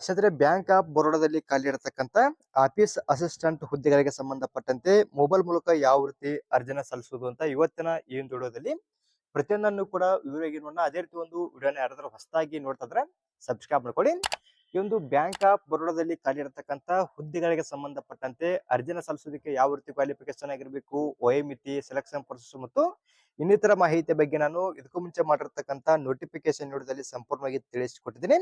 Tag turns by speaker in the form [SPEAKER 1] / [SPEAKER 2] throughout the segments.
[SPEAKER 1] ಸದ್ರೆ bank of ಬರೋಡಾದಲ್ಲಿ ಖಾಲಿ ಇರತಕ್ಕಂತ office assistant ಹುದ್ದೆಗಳಿಗೆ ಸಂಬಂಧಪಟ್ಟಂತೆ ಮೊಬೈಲ್ ಮೂಲಕ ಯಾವ ರೀತಿ ಅರ್ಜಿನ ಸಲ್ಲಿಸುವುದು ಅಂತ ಇವತ್ತಿನ ಈ ಒಂದು ವಿಡಿಯೋದಲ್ಲಿ ಪ್ರತಿಯೊಂದನ್ನು ಕೂಡ ವಿವರವಾಗಿ ನೋಡೋಣ. ಅದೇ ರೀತಿ ಒಂದು ವಿಡಿಯೋನ ಯಾರಾದ್ರೂ ಹೊಸದಾಗಿ ನೋಡ್ತಾ ಇದ್ರೆ ಸಬ್ಸ್ಕ್ರೈಬ್ ಮಾಡ್ಕೊಳ್ಳಿ. ಈ ಒಂದು ಬ್ಯಾಂಕ್ ಆಫ್ ಬರೋಡಾದಲ್ಲಿ ಖಾಲಿ ಇರತಕ್ಕಂತ ಹುದ್ದೆಗಳಿಗೆ ಸಂಬಂಧಪಟ್ಟಂತೆ ಅರ್ಜಿನ ಸಲ್ಲಿಸೋದಕ್ಕೆ ಯಾವ ರೀತಿ ಕ್ವಾಲಿಫಿಕೇಶನ್ ಆಗಿರ್ಬೇಕು ವಯೋಮಿತಿ ಸೆಲೆಕ್ಷನ್ ಪ್ರೊಸೆಸ್ ಮತ್ತು ಇನ್ನಿತರ ಮಾಹಿತಿ ಬಗ್ಗೆ ನಾನು ಇದಕ್ಕೂ ಮುಂಚೆ ಮಾಡಿರ್ತಕ್ಕಂತ ನೋಟಿಫಿಕೇಶನ್ ನೋಡಿದಲ್ಲಿ ಸಂಪೂರ್ಣವಾಗಿ ತಿಳಿಸಿಕೊಟ್ಟಿದ್ದೀನಿ.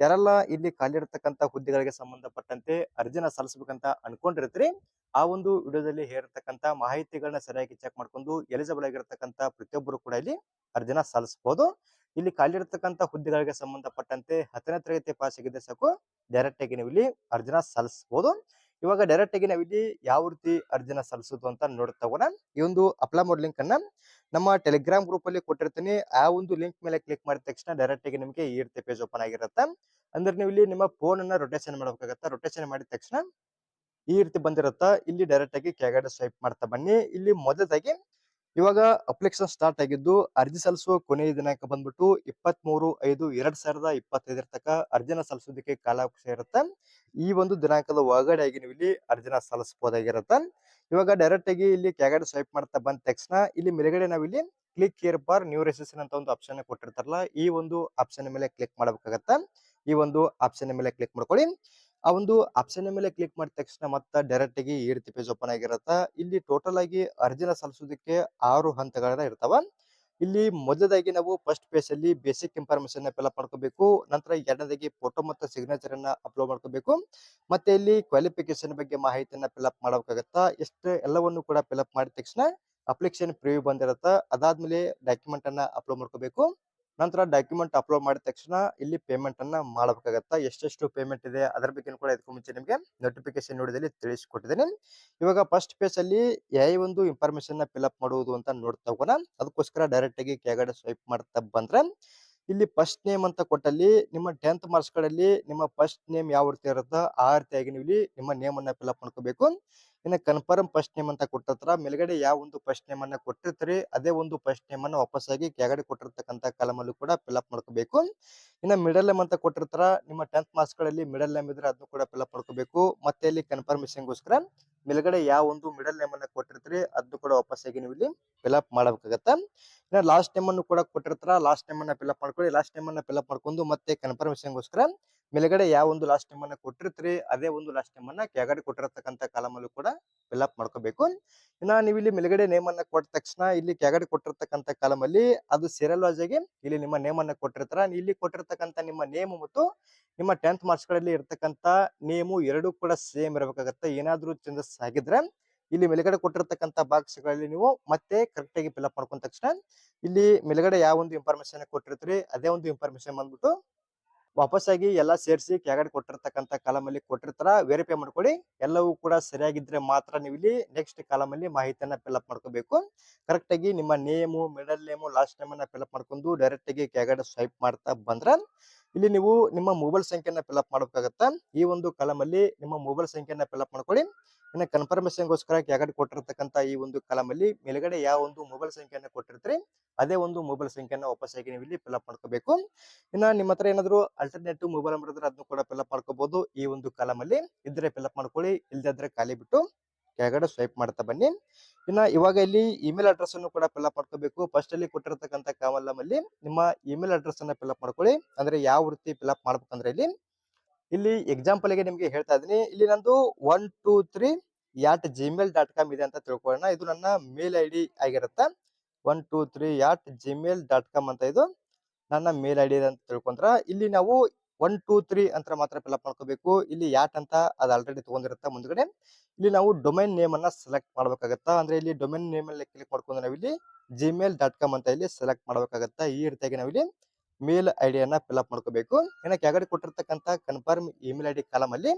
[SPEAKER 1] ಯಾರೆಲ್ಲ ಇಲ್ಲಿ ಖಾಲಿ ಇರತಕ್ಕಂತ ಹುದ್ದೆಗಳಿಗೆ ಸಂಬಂಧಪಟ್ಟಂತೆ ಅರ್ಜಿನ ಸಲ್ಲಿಸಬೇಕಂತ ಅನ್ಕೊಂಡಿರ್ತೀರಿ, ಆ ಒಂದು ವಿಡಿಯೋದಲ್ಲಿ ಹೇಳಿರ್ತಕ್ಕಂತ ಮಾಹಿತಿಗಳನ್ನ ಸರಿಯಾಗಿ ಚೆಕ್ ಮಾಡ್ಕೊಂಡು ಎಲಿಜಿಬಲ್ ಆಗಿರತಕ್ಕಂತ ಪ್ರತಿಯೊಬ್ಬರು ಕೂಡ ಇಲ್ಲಿ ಅರ್ಜಿನ ಸಲ್ಲಿಸಬಹುದು. ಇಲ್ಲಿ ಖಾಲಿ ಇರತಕ್ಕಂತ ಹುದ್ದೆಗಳಿಗೆ ಸಂಬಂಧಪಟ್ಟಂತೆ ಹತ್ತನೇ ತರಗತಿ ಪಾಸ್ ಆಗಿದ್ರೆ ಸಾಕು ಡೈರೆಕ್ಟ್ ಆಗಿ ನೀವು ಇಲ್ಲಿ ಅರ್ಜಿನ ಸಲ್ಲಿಸಬಹುದು ಇವಾಗ ಡೈರೆಕ್ಟ್ ಆಗಿ ನಾವು ಇಲ್ಲಿ ಯಾವ ರೀತಿ ಅರ್ಜಿನ ಸಲ್ಲಿಸೋದು ಅಂತ ನೋಡ್ತಾ ಹೋಗೋಣ. ಈ ಒಂದು ಅಪ್ಲೈ ಮಾಡೋ ಲಿಂಕ್ ಅನ್ನ ನಮ್ಮ ಟೆಲಿಗ್ರಾಮ್ ಗ್ರೂಪ್ ಅಲ್ಲಿ ಕೊಟ್ಟಿರ್ತೀನಿ. ಆ ಒಂದು ಲಿಂಕ್ ಮೇಲೆ ಕ್ಲಿಕ್ ಮಾಡಿದ ತಕ್ಷಣ ಡೈರೆಕ್ಟ್ ಆಗಿ ನಿಮಗೆ ಈ ರೀತಿ ಪೇಜ್ ಓಪನ್ ಆಗಿರುತ್ತೆ. ಅಂದ್ರೆ ನೀವು ಇಲ್ಲಿ ನಿಮ್ಮ ಫೋನ್ ಅನ್ನ ರೊಟೇಷನ್ ಮಾಡಬೇಕಾಗತ್ತೆ. ರೊಟೇಷನ್ ಮಾಡಿದ ತಕ್ಷಣ ಈ ರೀತಿ ಬಂದಿರುತ್ತಾ. ಇಲ್ಲಿ ಡೈರೆಕ್ಟ್ ಆಗಿ ಕೆಳಗಡೆ ಸ್ವೈಪ್ ಮಾಡ್ತಾ ಬನ್ನಿ. ಇಲ್ಲಿ ಮೊದಲದಾಗಿ ಇವಾಗ ಅಪ್ಲಿಕೇಶನ್ ಸ್ಟಾರ್ಟ್ ಆಗಿದ್ದು ಅರ್ಜಿ ಸಲ್ಲಿಸುವ ಕೊನೆಯ ದಿನಾಂಕ ಬಂದ್ಬಿಟ್ಟು ಇಪ್ಪತ್ತ್ ಮೂರು ಐದು ಎರಡ್ ಸಾವಿರದ ಇಪ್ಪತ್ತೈದರ ತನಕ ಅರ್ಜಿನ ಸಲ್ಲಿಸೋದಕ್ಕೆ ಕಾಲಾವಕಾಶ ಇರುತ್ತೆ. ಈ ಒಂದು ದಿನಾಂಕದ ಒಳಗಡೆ ಆಗಿ ನೀವು ಇಲ್ಲಿ ಅರ್ಜಿನ ಸಲ್ಲಿಸಬಹುದಾಗಿರುತ್ತೆ. ಇವಾಗ ಡೈರೆಕ್ಟ್ ಆಗಿ ಇಲ್ಲಿ ಕೆಳಗಡೆ ಸ್ವೈಪ್ ಮಾಡ್ತಾ ಬಂದ ತಕ್ಷಣ ಇಲ್ಲಿ ಮೇಲ್ಗಡೆ ನಾವಿಲ್ಲಿ click here bar new registration ಅಂತ ಒಂದು ಆಪ್ಷನ್ ಕೊಟ್ಟಿರ್ತಾರಲ್ಲ, ಈ ಒಂದು ಆಪ್ಷನ್ ಮೇಲೆ ಕ್ಲಿಕ್ ಮಾಡಬೇಕಾಗತ್ತ. ಈ ಒಂದು ಆಪ್ಷನ್ ಮೇಲೆ ಕ್ಲಿಕ್ ಮಾಡ್ಕೊಳ್ಳಿ. ಆ ಒಂದು ಆಪ್ಷನ್ ಮೇಲೆ ಕ್ಲಿಕ್ ಮಾಡಿದ ತಕ್ಷಣ ಮತ್ತೆ ಡೈರೆಕ್ಟ್ ಆಗಿ ಈ ರೀತಿ ಪೇಜ್ ಓಪನ್ ಆಗಿರತ್ತ, ಇಲ್ಲಿ ಟೋಟಲ್ ಆಗಿ ಅರ್ಜಿನ ಸಲ್ಲಿಸೋದಕ್ಕೆ ಆರು ಹಂತಗಳ ಇರ್ತಾವ. ಇಲ್ಲಿ ಮೊದಲದಾಗಿ ನಾವು ಫಸ್ಟ್ ಪೇಜ್ ಅಲ್ಲಿ ಬೇಸಿಕ್ ಇನ್ಫಾರ್ಮೇಶನ್ ಫಿಲ್ಅಪ್ ಮಾಡ್ಕೋಬೇಕು, ನಂತರ ಎರಡನೇದಾಗಿ ಫೋಟೋ ಮತ್ತು ಸಿಗ್ನೇಚರ್ ಅನ್ನ ಅಪ್ಲೋಡ್ ಮಾಡ್ಕೋಬೇಕು, ಮತ್ತೆ ಇಲ್ಲಿ ಕ್ವಾಲಿಫಿಕೇಶನ್ ಬಗ್ಗೆ ಮಾಹಿತಿಯನ್ನ ಫಿಲ್ಅಪ್ ಮಾಡಬೇಕಾಗತ್ತ, ಎಷ್ಟು ಎಲ್ಲವನ್ನು ಕೂಡ ಫಿಲ್ಅಪ್ ಮಾಡಿದ ತಕ್ಷಣ ಅಪ್ಲಿಕೇಶನ್ ಪ್ರಿವ್ಯೂ ಬಂದಿರತ್ತ, ಅದಾದ್ಮೇಲೆ ಡಾಕ್ಯುಮೆಂಟ್ ಅನ್ನ ಅಪ್ಲೋಡ್ ಮಾಡ್ಕೋಬೇಕು. ನಂತರ ಡಾಕ್ಯುಮೆಂಟ್ ಅಪ್ಲೋಡ್ ಮಾಡಿದ ತಕ್ಷಣ ಇಲ್ಲಿ ಪೇಮೆಂಟ್ ಅನ್ನ ಮಾಡಬೇಕಾಗತ್ತಾ, ಎಷ್ಟೆಷ್ಟು ಪೇಮೆಂಟ್ ಇದೆ, ಅದರ ಬಗ್ಗೆ ಕೂಡ ಇದಕ್ಕೂ ಮುಂಚೆ ನಿಮಗೆ ನೋಟಿಫಿಕೇಶನ್ ನೋಡಿದಲ್ಲಿ ತಿಳಿಸಿಕೊಟ್ಟಿದ್ದೇನೆ. ಇವಾಗ ಫಸ್ಟ್ ಪೇಜ್ ಅಲ್ಲಿ ಯಾವ ಒಂದು ಇನ್ಫಾರ್ಮೇಶನ್ ಫಿಲ್ಅಪ್ ಮಾಡುವುದು ಅಂತ ನೋಡ್ತಾ ಹೋಗೋಣ. ಅದಕ್ಕೋಸ್ಕರ ಡೈರೆಕ್ಟ್ ಆಗಿ ಕೆಳಗಡೆ ಸ್ವೈಪ್ ಮಾಡ್ತಾ ಬಂದ್ರೆ, ಇಲ್ಲಿ ಫಸ್ಟ್ ನೇಮ್ ಅಂತ ಕೊಟ್ಟಲ್ಲಿ ನಿಮ್ಮ ಟೆಂತ್ ಮಾರ್ಕ್ಸ್ಗಳಲ್ಲಿ ನಿಮ್ಮ ಫಸ್ಟ್ ನೇಮ್ ಯಾವ ರೀತಿ ಇರುತ್ತೋ ಆ ರೀತಿಯಾಗಿ ನೀವು ಇಲ್ಲಿ ನಿಮ್ಮ ನೇಮ್ ಅನ್ನ ಫಿಲ್ಅಪ್ ಮಾಡ್ಕೋಬೇಕು. ಇನ್ನು ಕನ್ಫರ್ಮ್ ಫಸ್ಟ್ ನೇಮ್ ಅಂತ ಕೊಟ್ಟಿರ್ತಾರ. ಮೇಲ್ಗಡೆ ಯಾವ ಒಂದು ಫಸ್ಟ್ ನೇಮ್ ಅನ್ನ ಕೊಟ್ಟಿರ್ತೀರಿ, ಅದೇ ಒಂದು ಫಸ್ಟ್ ನೇಮ್ ಅನ್ನ ವಾಪಸ್ ಆಗಿ ಕೆಳಗಡೆ ಕೊಟ್ಟಿರ್ತಕ್ಕಂತ ಕಾಲಮ್ ಅಲ್ಲೂ ಕೂಡ ಫಿಲ್ಅಪ್ ಮಾಡ್ಕೋಬೇಕು. ಇನ್ನು ಮಿಡಲ್ ನೇಮ್ ಅಂತ ಕೊಟ್ಟಿರ್ತಾರ, ನಿಮ್ಮ ಟೆಂತ್ ಮಾರ್ಕ್ಸ್ಗಳಲ್ಲಿ ಮಿಡಲ್ ನೇಮ್ ಇದ್ರೆ ಅದನ್ನು ಕೂಡ ಫಿಲ್ಅಪ್ ಮಾಡ್ಕೋಬೇಕು. ಮತ್ತೆ ಇಲ್ಲಿ ಕನ್ಫರ್ಮೇಶನ್ಗೋಸ್ಕರ ಮೇಲ್ಗಡೆ ಯಾವ ಒಂದು ಮಿಡಲ್ ನೇಮ್ ಅನ್ನ ಕೊಟ್ಟಿರ್ತೀರಿ ಅದನ್ನು ಕೂಡ ವಾಪಸ್ ಆಗಿ ನೀವು ಇಲ್ಲಿ ಫಿಲ್ಅಪ್ ಮಾಡಬೇಕಾಗತ್ತೆ. ಇನ್ನ ಲಾಸ್ಟ್ ನೇಮ್ ಅನ್ನು ಕೂಡ ಕೊಟ್ಟಿರ್ತಾರ ಲಾಸ್ಟ್ ನೇಮ್ ಅನ್ನ ಫಿಲ್ಅಪ್ ಮಾಡ್ಕೊಳ್ಳಿ ಲಾಸ್ಟ್ ನೇಮ್ ಅನ್ನ ಫಿಲ್ಅಪ್ ಮಾಡ್ಕೊಂಡು ಮತ್ತೆ ಕನ್ಫರ್ಮೇಶನ್ಗೋಸ್ಕರ ಮೇಲ್ಗಡೆ ಯಾವ ಒಂದು ಲಾಸ್ಟ್ ನೇಮ್ ಅನ್ನ ಕೊಟ್ಟಿರ್ತೀರಿ, ಅದೇ ಒಂದು ಲಾಸ್ಟ್ ನೇಮ್ ಅನ್ನ ಕೆಳಗಡೆ ಕೊಟ್ಟಿರತಕ್ಕಂತ ಕಾಲಮ್ ಅಲ್ಲೂ ಕೂಡ ಫಿಲ್ಅಪ್ ಮಾಡ್ಕೋಬೇಕು. ಇನ್ನ ನೀವು ಇಲ್ಲಿ ಮೇಲ್ಗಡೆ ನೇಮ್ ಅನ್ನ ಕೊಟ್ಟ ತಕ್ಷಣ ಇಲ್ಲಿ ಕೆಳಗಡೆ ಕೊಟ್ಟಿರತಕ್ಕಂತ ಕಾಲಮ್ ಅಲ್ಲಿ ಅದು ಸೀರಿಯಲ್ ವಾಜ್ ಆಗಿ ಇಲ್ಲಿ ನಿಮ್ಮ ನೇಮ್ ಅನ್ನ ಕೊಟ್ಟಿರ್ತಾರ. ಇಲ್ಲಿ ಕೊಟ್ಟಿರತಕ್ಕಂತ ನಿಮ್ಮ ನೇಮ್ ಮತ್ತು ನಿಮ್ಮ ಟೆಂತ್ ಮಾರ್ಕ್ಸ್ಗಳಲ್ಲಿ ಇರತಕ್ಕಂತ ನೇಮು ಎರಡು ಕೂಡ ಸೇಮ್ ಇರಬೇಕಾಗತ್ತೆ. ಏನಾದ್ರೂ ಚೇಂಜಸ್ ಆಗಿದ್ರೆ ಇಲ್ಲಿ ಮೇಲ್ಗಡೆ ಕೊಟ್ಟಿರತಕ್ಕಂತ ಬಾಕ್ಸ್ಗಳಲ್ಲಿ ನೀವು ಮತ್ತೆ ಕರೆಕ್ಟ್ ಆಗಿ ಫಿಲ್ಅಪ್ ಮಾಡ್ಕೊಂಡ ತಕ್ಷಣ ಇಲ್ಲಿ ಮೇಲ್ಗಡೆ ಯಾವ ಒಂದು ಇನ್ಫಾರ್ಮೇಶನ್ ಕೊಟ್ಟಿರ್ತೀರಿ, ಅದೇ ಒಂದು ಇನ್ಫಾರ್ಮೇಶನ್ ಬಂದ್ಬಿಟ್ಟು ವಾಪಸ್ಸಾಗಿ ಎಲ್ಲ ಸೇರಿಸಿ ಕೆಳಗಡೆ ಕೊಟ್ಟಿರ್ತಕ್ಕಂಥ ಕಾಲಮಲ್ಲಿ ಕೊಟ್ಟಿರ್ತಾರ ವೆರಿಫೈ ಮಾಡ್ಕೊಳ್ಳಿ ಎಲ್ಲವೂ ಕೂಡ ಸರಿಯಾಗಿದ್ರೆ ಮಾತ್ರ ನೀವು ಇಲ್ಲಿ ನೆಕ್ಸ್ಟ್ ಕಾಲಮಲ್ಲಿ ಮಾಹಿತಿಯನ್ನ ಫಿಲ್ಅಪ್ ಮಾಡ್ಕೋಬೇಕು. ಕರೆಕ್ಟ್ ಆಗಿ ನಿಮ್ಮ name middle name last name ಅನ್ನ ಫಿಲ್ಅಪ್ ಮಾಡ್ಕೊಂಡು ಡೈರೆಕ್ಟ್ ಆಗಿ ಕೆಳಗಡೆ ಸ್ವೈಪ್ ಮಾಡ್ತಾ ಬಂದ್ರ, ಇಲ್ಲಿ ನೀವು ನಿಮ್ಮ ಮೊಬೈಲ್ ಸಂಖ್ಯೆನ ಫಿಲ್ಅಪ್ ಮಾಡಬೇಕಾಗತ್ತ. ಈ ಒಂದು ಕಾಲಮಲ್ಲಿ ನಿಮ್ಮ ಮೊಬೈಲ್ ಸಂಖ್ಯೆನ ಫಿಲ್ಅಪ್ ಮಾಡ್ಕೊಳ್ಳಿ ಇನ್ನು ಕನ್ಫರ್ಮೇಶನ್ಗೋಸ್ಕರ ಕೆಳಗಡೆ ಕೊಟ್ಟಿರ್ತಕ್ಕಂಥ ಈ ಒಂದು ಕಾಲಮ್ ಅಲ್ಲಿ ಮೇಲ್ಗಡೆ ಯಾವ ಒಂದು ಮೊಬೈಲ್ ಸಂಖ್ಯೆಯನ್ನು ಕೊಟ್ಟಿರ್ತೀರಿ, ಅದೇ ಒಂದು ಮೊಬೈಲ್ ಸಂಖ್ಯೆಯನ್ನು ವಾಪಸ್ ಆಗಿ ನೀವು ಇಲ್ಲಿ ಫಿಲ್ಅಪ್ ಮಾಡ್ಕೋಬೇಕು. ಇನ್ನ ನಿಮ್ಮ ಹತ್ರ ಏನಾದ್ರು ಅಲ್ಟರ್ನೇಟಿವ್ ಮೊಬೈಲ್ ನಂಬರ್ ಇದ್ರೆ ಅದನ್ನು ಕೂಡ ಫಿಲ್ಅಪ್ ಮಾಡ್ಕೋಬಹುದು ಈ ಒಂದು ಕಾಲಮ್ ಅಲ್ಲಿ ಇದ್ರೆ ಫಿಲ್ಅಪ್ ಮಾಡ್ಕೊಳ್ಳಿ ಇಲ್ದಿದ್ರೆ ಖಾಲಿ ಬಿಟ್ಟು ಕೆಳಗಡೆ ಸ್ವೈಪ್ ಮಾಡ್ತಾ ಬನ್ನಿ. ಇನ್ನ ಇವಾಗ ಇಲ್ಲಿ ಇಮೇಲ್ ಅಡ್ರೆಸ್ ಅನ್ನು ಕೂಡ ಫಿಲ್ಅಪ್ ಮಾಡ್ಕೋಬೇಕು. ಫಸ್ಟ್ ಅಲ್ಲಿ ಕೊಟ್ಟಿರತಕ್ಕಂಥ ಕಾಮಲ್ಲಮಲ್ಲಿ ಅಲ್ಲಿ ನಿಮ್ಮ ಇಮೇಲ್ ಅಡ್ರೆಸ್ ಅನ್ನ ಫಿಲ್ಅಪ್ ಮಾಡ್ಕೊಳ್ಳಿ. ಅಂದ್ರೆ ಯಾವ ರೀತಿ ಫಿಲ್ಅಪ್ ಮಾಡ್ಬೇಕಂದ್ರೆ ಇಲ್ಲಿ ಇಲ್ಲಿ ಎಕ್ಸಾಂಪಲ್ಗೆ ನಿಮ್ಗೆ ಹೇಳ್ತಾ ಇದೀನಿ ಇಲ್ಲಿ ನಂದು one two three at Gmail dot com ಇದೆ ಅಂತ ತಿಳ್ಕೊಳ್ಳೋಣ. ಇದು ನನ್ನ ಮೇಲ್ ಐ ಡಿ ಆಗಿರುತ್ತೆ. One two three at Gmail dot com ಅಂತ ಇದು ನನ್ನ ಮೇಲ್ ಐ ಡಿ ಅಂತ ತಿಳ್ಕೊಂಡ್ರ, ಇಲ್ಲಿ ನಾವು ಒನ್ ಟೂ ತ್ರೀ ಅಂತ ಮಾತ್ರ ಫಿಲ್ಅಪ್ ಮಾಡ್ಕೋಬೇಕು. ಇಲ್ಲಿ ಯಾಟ್ ಅಂತ ಅದು ಆಲ್ರೆಡಿ ತಗೊಂಡಿರುತ್ತೆ ಮುಂದ್ಗಡೆ. ಇಲ್ಲಿ ನಾವು ಡೊಮೈನ್ ನೇಮ್ ಅನ್ನ ಸೆಲೆಕ್ಟ್ ಮಾಡ್ಬೇಕಾಗತ್ತಾ. ಅಂದ್ರೆ ಇಲ್ಲಿ ಡೊಮೈನ್ ನೇಮ್ ಅಲ್ಲಿ ಕ್ಲಿಕ್ ಮಾಡ್ಕೊಂಡು ನಾವಿಲ್ಲಿ ಜಿಮೇಲ್ ಡಾಟ್ ಕಾಮ್ ಅಂತ ಇಲ್ಲಿ ಸೆಲೆಕ್ಟ್ ಮಾಡ್ಬೇಕಾಗತ್ತಾ. ಈ ರೀತಿಯಾಗಿ ನಾವು ಇಲ್ಲಿ ಮೇಲ್ ಐಡಿಯನ್ನ ಫಿಲ್ಅಪ್ ಮಾಡ್ಕೋಬೇಕು. ಇನ್ನು ಕೆಳಗಡೆ ಕೊಟ್ಟಿರ್ತಕ್ಕಂತ ಕನ್ಫರ್ಮ್ ಇಮೇಲ್ ಐಡಿ ಕಾಲಮ್ ಅಲ್ಲಿ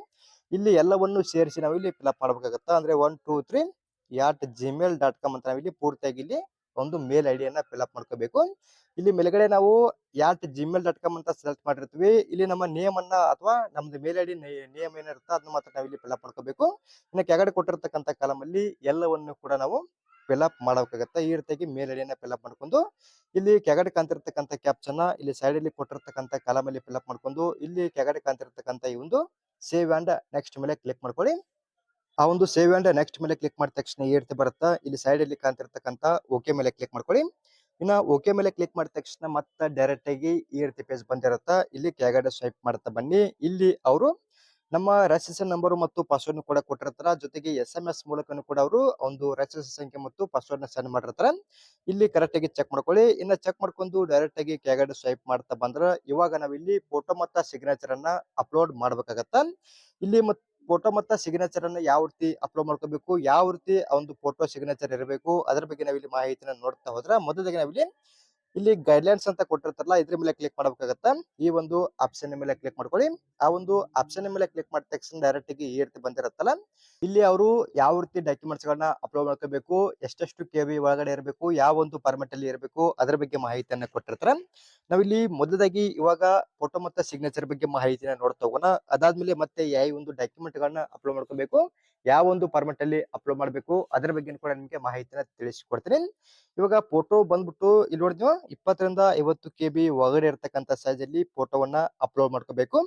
[SPEAKER 1] ಇಲ್ಲಿ ಎಲ್ಲವನ್ನು ಸೇರಿಸಿ ನಾವು ಇಲ್ಲಿ ಫಿಲ್ಅಪ್ ಮಾಡ್ಬೇಕಾಗತ್ತ ಅಂದ್ರೆ one two three at Gmail dot com ಅಂತ ನಾವಿಲ್ಲಿ ಪೂರ್ತಿಯಾಗಿ ಇಲ್ಲಿ ಒಂದು ಮೇಲ್ ಐಡಿಯನ್ನ ಫಿಲ್ಅಪ್ ಮಾಡ್ಕೋಬೇಕು. ಇಲ್ಲಿ ಮೇಲ್ಗಡೆ ನಾವು ಯಾಟ್ ಜಿಮೇಲ್ ಡಾಟ್ ಕಾಮ್ ಅಂತ ಸೆಲೆಕ್ಟ್ ಮಾಡಿರ್ತೀವಿ. ಇಲ್ಲಿ ನಮ್ಮ ನೇಮ್ ಅನ್ನ ಅಥವಾ ನಮ್ದು ಮೇಲ್ ಐಡಿ ನೇಮ್ ಏನಿರುತ್ತೆ ಅದನ್ನ ಮಾತ್ರ ನಾವಿಲ್ಲಿ ಫಿಲ್ಅಪ್ ಮಾಡ್ಕೋಬೇಕು. ಇನ್ನು ಕೆಳಗಡೆ ಕೊಟ್ಟಿರ್ತಕ್ಕಂಥ ಕಾಲಮ್ ಅಲ್ಲಿ ಎಲ್ಲವನ್ನು ಕೂಡ ನಾವು ಫಿಲಪ್ ಮಾಡಬೇಕಾಗತ್ತೆ. ಈ ರೀತಿಯಾಗಿ ಮೇಲ್ ಐಡಿಯನ್ನ ಫಿಲಪ್ ಮಾಡ್ಕೊಂಡು, ಇಲ್ಲಿ ಕೆಗಡೆ ಕಾಣ್ತಿರ್ತಕ್ಕಂಥ ಕ್ಯಾಪ್ಚನ್ನ ಇಲ್ಲಿ ಸೈಡ್ ಅಲ್ಲಿ ಕೊಟ್ಟಿರ್ತಕ್ಕಂಥ ಕಾಲಮ್ ಅಲ್ಲಿ ಫಿಲಪ್ ಮಾಡ್ಕೊಂಡು, ಇಲ್ಲಿ ಕೆಗಡೆ ಕಾಣ್ತಿರ್ತಕ್ಕಂಥ ಈ ಒಂದು ಸೇವ್ ಅಂಡ್ ನೆಕ್ಸ್ಟ್ ಮೇಲೆ ಕ್ಲಿಕ್ ಮಾಡ್ಕೊಳ್ಳಿ. ಆ ಒಂದು ಸೇವ್ ಅಂಡ್ ನೆಕ್ಸ್ಟ್ ಮೇಲೆ ಕ್ಲಿಕ್ ಮಾಡಿದ ತಕ್ಷಣ ಈ ರೀತಿ ಬರುತ್ತಾ? ಇಲ್ಲಿ ಸೈಡ್ ಅಲ್ಲಿ ಕಾಣ್ತಿರ್ತಕ್ಕಂಥ ಓಕೆ ಮೇಲೆ ಕ್ಲಿಕ್ ಮಾಡ್ಕೊಳ್ಳಿ. ಇನ್ನ ಓಕೆ ಮೇಲೆ ಕ್ಲಿಕ್ ಮಾಡಿದ ತಕ್ಷಣ ಮತ್ತೆ ಡೈರೆಕ್ಟ್ ಆಗಿ ಈ ರೀತಿ ಪೇಜ್ ಬಂದಿರುತ್ತಾ? ಇಲ್ಲಿ ಕೆಳಗಡೆ ಸ್ವೈಪ್ ಮಾಡ್ತಾ ಬನ್ನಿ. ಇಲ್ಲಿ ಅವರು ನಮ್ಮ ರಿಜಿಸ್ಟ್ರೇಷನ್ ನಂಬರ್ ಮತ್ತು ಪಾಸ್ವರ್ಡ್ ಕೂಡ ಕೊಟ್ಟಿರ್ತಾರ. ಜೊತೆಗೆ ಎಸ್ ಎಂ ಎಸ್ ಮೂಲಕನು ಕೂಡ ಅವರು ಒಂದು ರಿಜಿಸ್ಟ್ರೇಷನ್ ಸಂಖ್ಯೆ ಮತ್ತು ಪಾಸ್ವರ್ಡ್ನ ಸೆಂಡ್ ಮಾಡಿರ್ತಾರ. ಇಲ್ಲಿ ಕರೆಕ್ಟ್ ಆಗಿ ಚೆಕ್ ಮಾಡ್ಕೊಳ್ಳಿ. ಇನ್ನ ಚೆಕ್ ಮಾಡ್ಕೊಂಡು ಡೈರೆಕ್ಟ್ ಆಗಿ ಕೆಳಗಡೆ ಸ್ವೈಪ್ ಮಾಡ್ತಾ ಬಂದ್ರೆ ಇವಾಗ ನಾವು ಇಲ್ಲಿ ಫೋಟೋ ಮತ್ತ ಸಿಗ್ನೇಚರ್ ಅನ್ನ ಅಪ್ಲೋಡ್ ಮಾಡ್ಬೇಕಾಗತ್ತ? ಇಲ್ಲಿ ಮತ್ ಫೋಟೋ ಮತ್ತ ಸಿಗ್ನೇಚರ್ ಅನ್ನ ಯಾವ ರೀತಿ ಅಪ್ಲೋಡ್ ಮಾಡ್ಕೋಬೇಕು? ಯಾವ ರೀತಿ ಒಂದು ಫೋಟೋ ಸಿಗ್ನೇಚರ್ ಇರಬೇಕು? ಅದ್ರ ಬಗ್ಗೆ ನಾವಿಲ್ಲಿ ಮಾಹಿತಿನ ನೋಡ್ತಾ ಹೋದ್ರ ಮೊದಲಿಗೆ ನಾವಿಲ್ಲಿ ಇಲ್ಲಿ ಗೈಡ್ಲೈನ್ಸ್ ಅಂತ ಕೊಟ್ಟಿರ್ತಾರಲ್ಲ, ಇದ್ರ ಮೇಲೆ ಕ್ಲಿಕ್ ಮಾಡ್ಬೇಕಾಗತ್ತ. ಈ ಒಂದು ಆಪ್ಷನ್ ಮೇಲೆ ಕ್ಲಿಕ್ ಮಾಡ್ಕೊಳ್ಳಿ. ಆ ಒಂದು ಆಪ್ಷನ್ ಮೇಲೆ ಕ್ಲಿಕ್ ಮಾಡಿದ ತಕ್ಷಣ ಡೈರೆಕ್ಟ್ ಆಗಿ ಈ ರೀತಿ ಬಂದಿರತ್ತಲ್ಲ. ಇಲ್ಲಿ ಅವರು ಯಾವ ರೀತಿ ಡಾಕ್ಯುಮೆಂಟ್ಸ್ ಗಳನ್ನ ಅಪ್ಲೋಡ್ ಮಾಡ್ಕೋಬೇಕು, ಎಷ್ಟೆಷ್ಟು ಕೆ ಬಿ ಒಳಗಡೆ ಇರಬೇಕು, ಯಾವ ಒಂದು ಫಾರ್ಮೆಟ್ ಅಲ್ಲಿ ಇರಬೇಕು, ಅದರ ಬಗ್ಗೆ ಮಾಹಿತಿಯನ್ನ ಕೊಟ್ಟಿರ್ತಾರೆ. ನಾವಿಲ್ಲಿ ಮೊದಲಾಗಿ ಇವಾಗ ಫೋಟೋ ಮತ್ತೆ ಸಿಗ್ನೇಚರ್ ಬಗ್ಗೆ ಮಾಹಿತಿನ ನೋಡ್ತಾ ಹೋಗೋಣ. ಅದಾದ್ಮೇಲೆ ಮತ್ತೆ ಯಾವ ಒಂದು ಡಾಕ್ಯುಮೆಂಟ್ ಗಳನ್ನ ಅಪ್ಲೋಡ್ ಮಾಡ್ಕೋಬೇಕು. ಯಾವ ಒಂದು ಫಾರ್ಮೆಟ್ ಅಲ್ಲಿ ಅಪ್ಲೋಡ್ ಮಾಡಬೇಕು, ಅದರ ಬಗ್ಗೆ ಕೂಡ ನಿಮಗೆ ಮಾಹಿತಿನ ತಿಳಿಸಿಕೊಡ್ತೀನಿ. ಇವಾಗ ಫೋಟೋ ಬಂದ್ಬಿಟ್ಟು ಇಲ್ಲಿ ನೋಡಿದ್ವಿ ಇಪ್ಪತ್ತರಿಂದ ಐವತ್ತು ಕೆ ಬಿ ಒಳಗಡೆ ಇರತಕ್ಕಂತ ಸೈಜ್ ಅಲ್ಲಿ ಫೋಟೋವನ್ನ ಅಪ್ಲೋಡ್ ಮಾಡ್ಕೋಬೇಕು.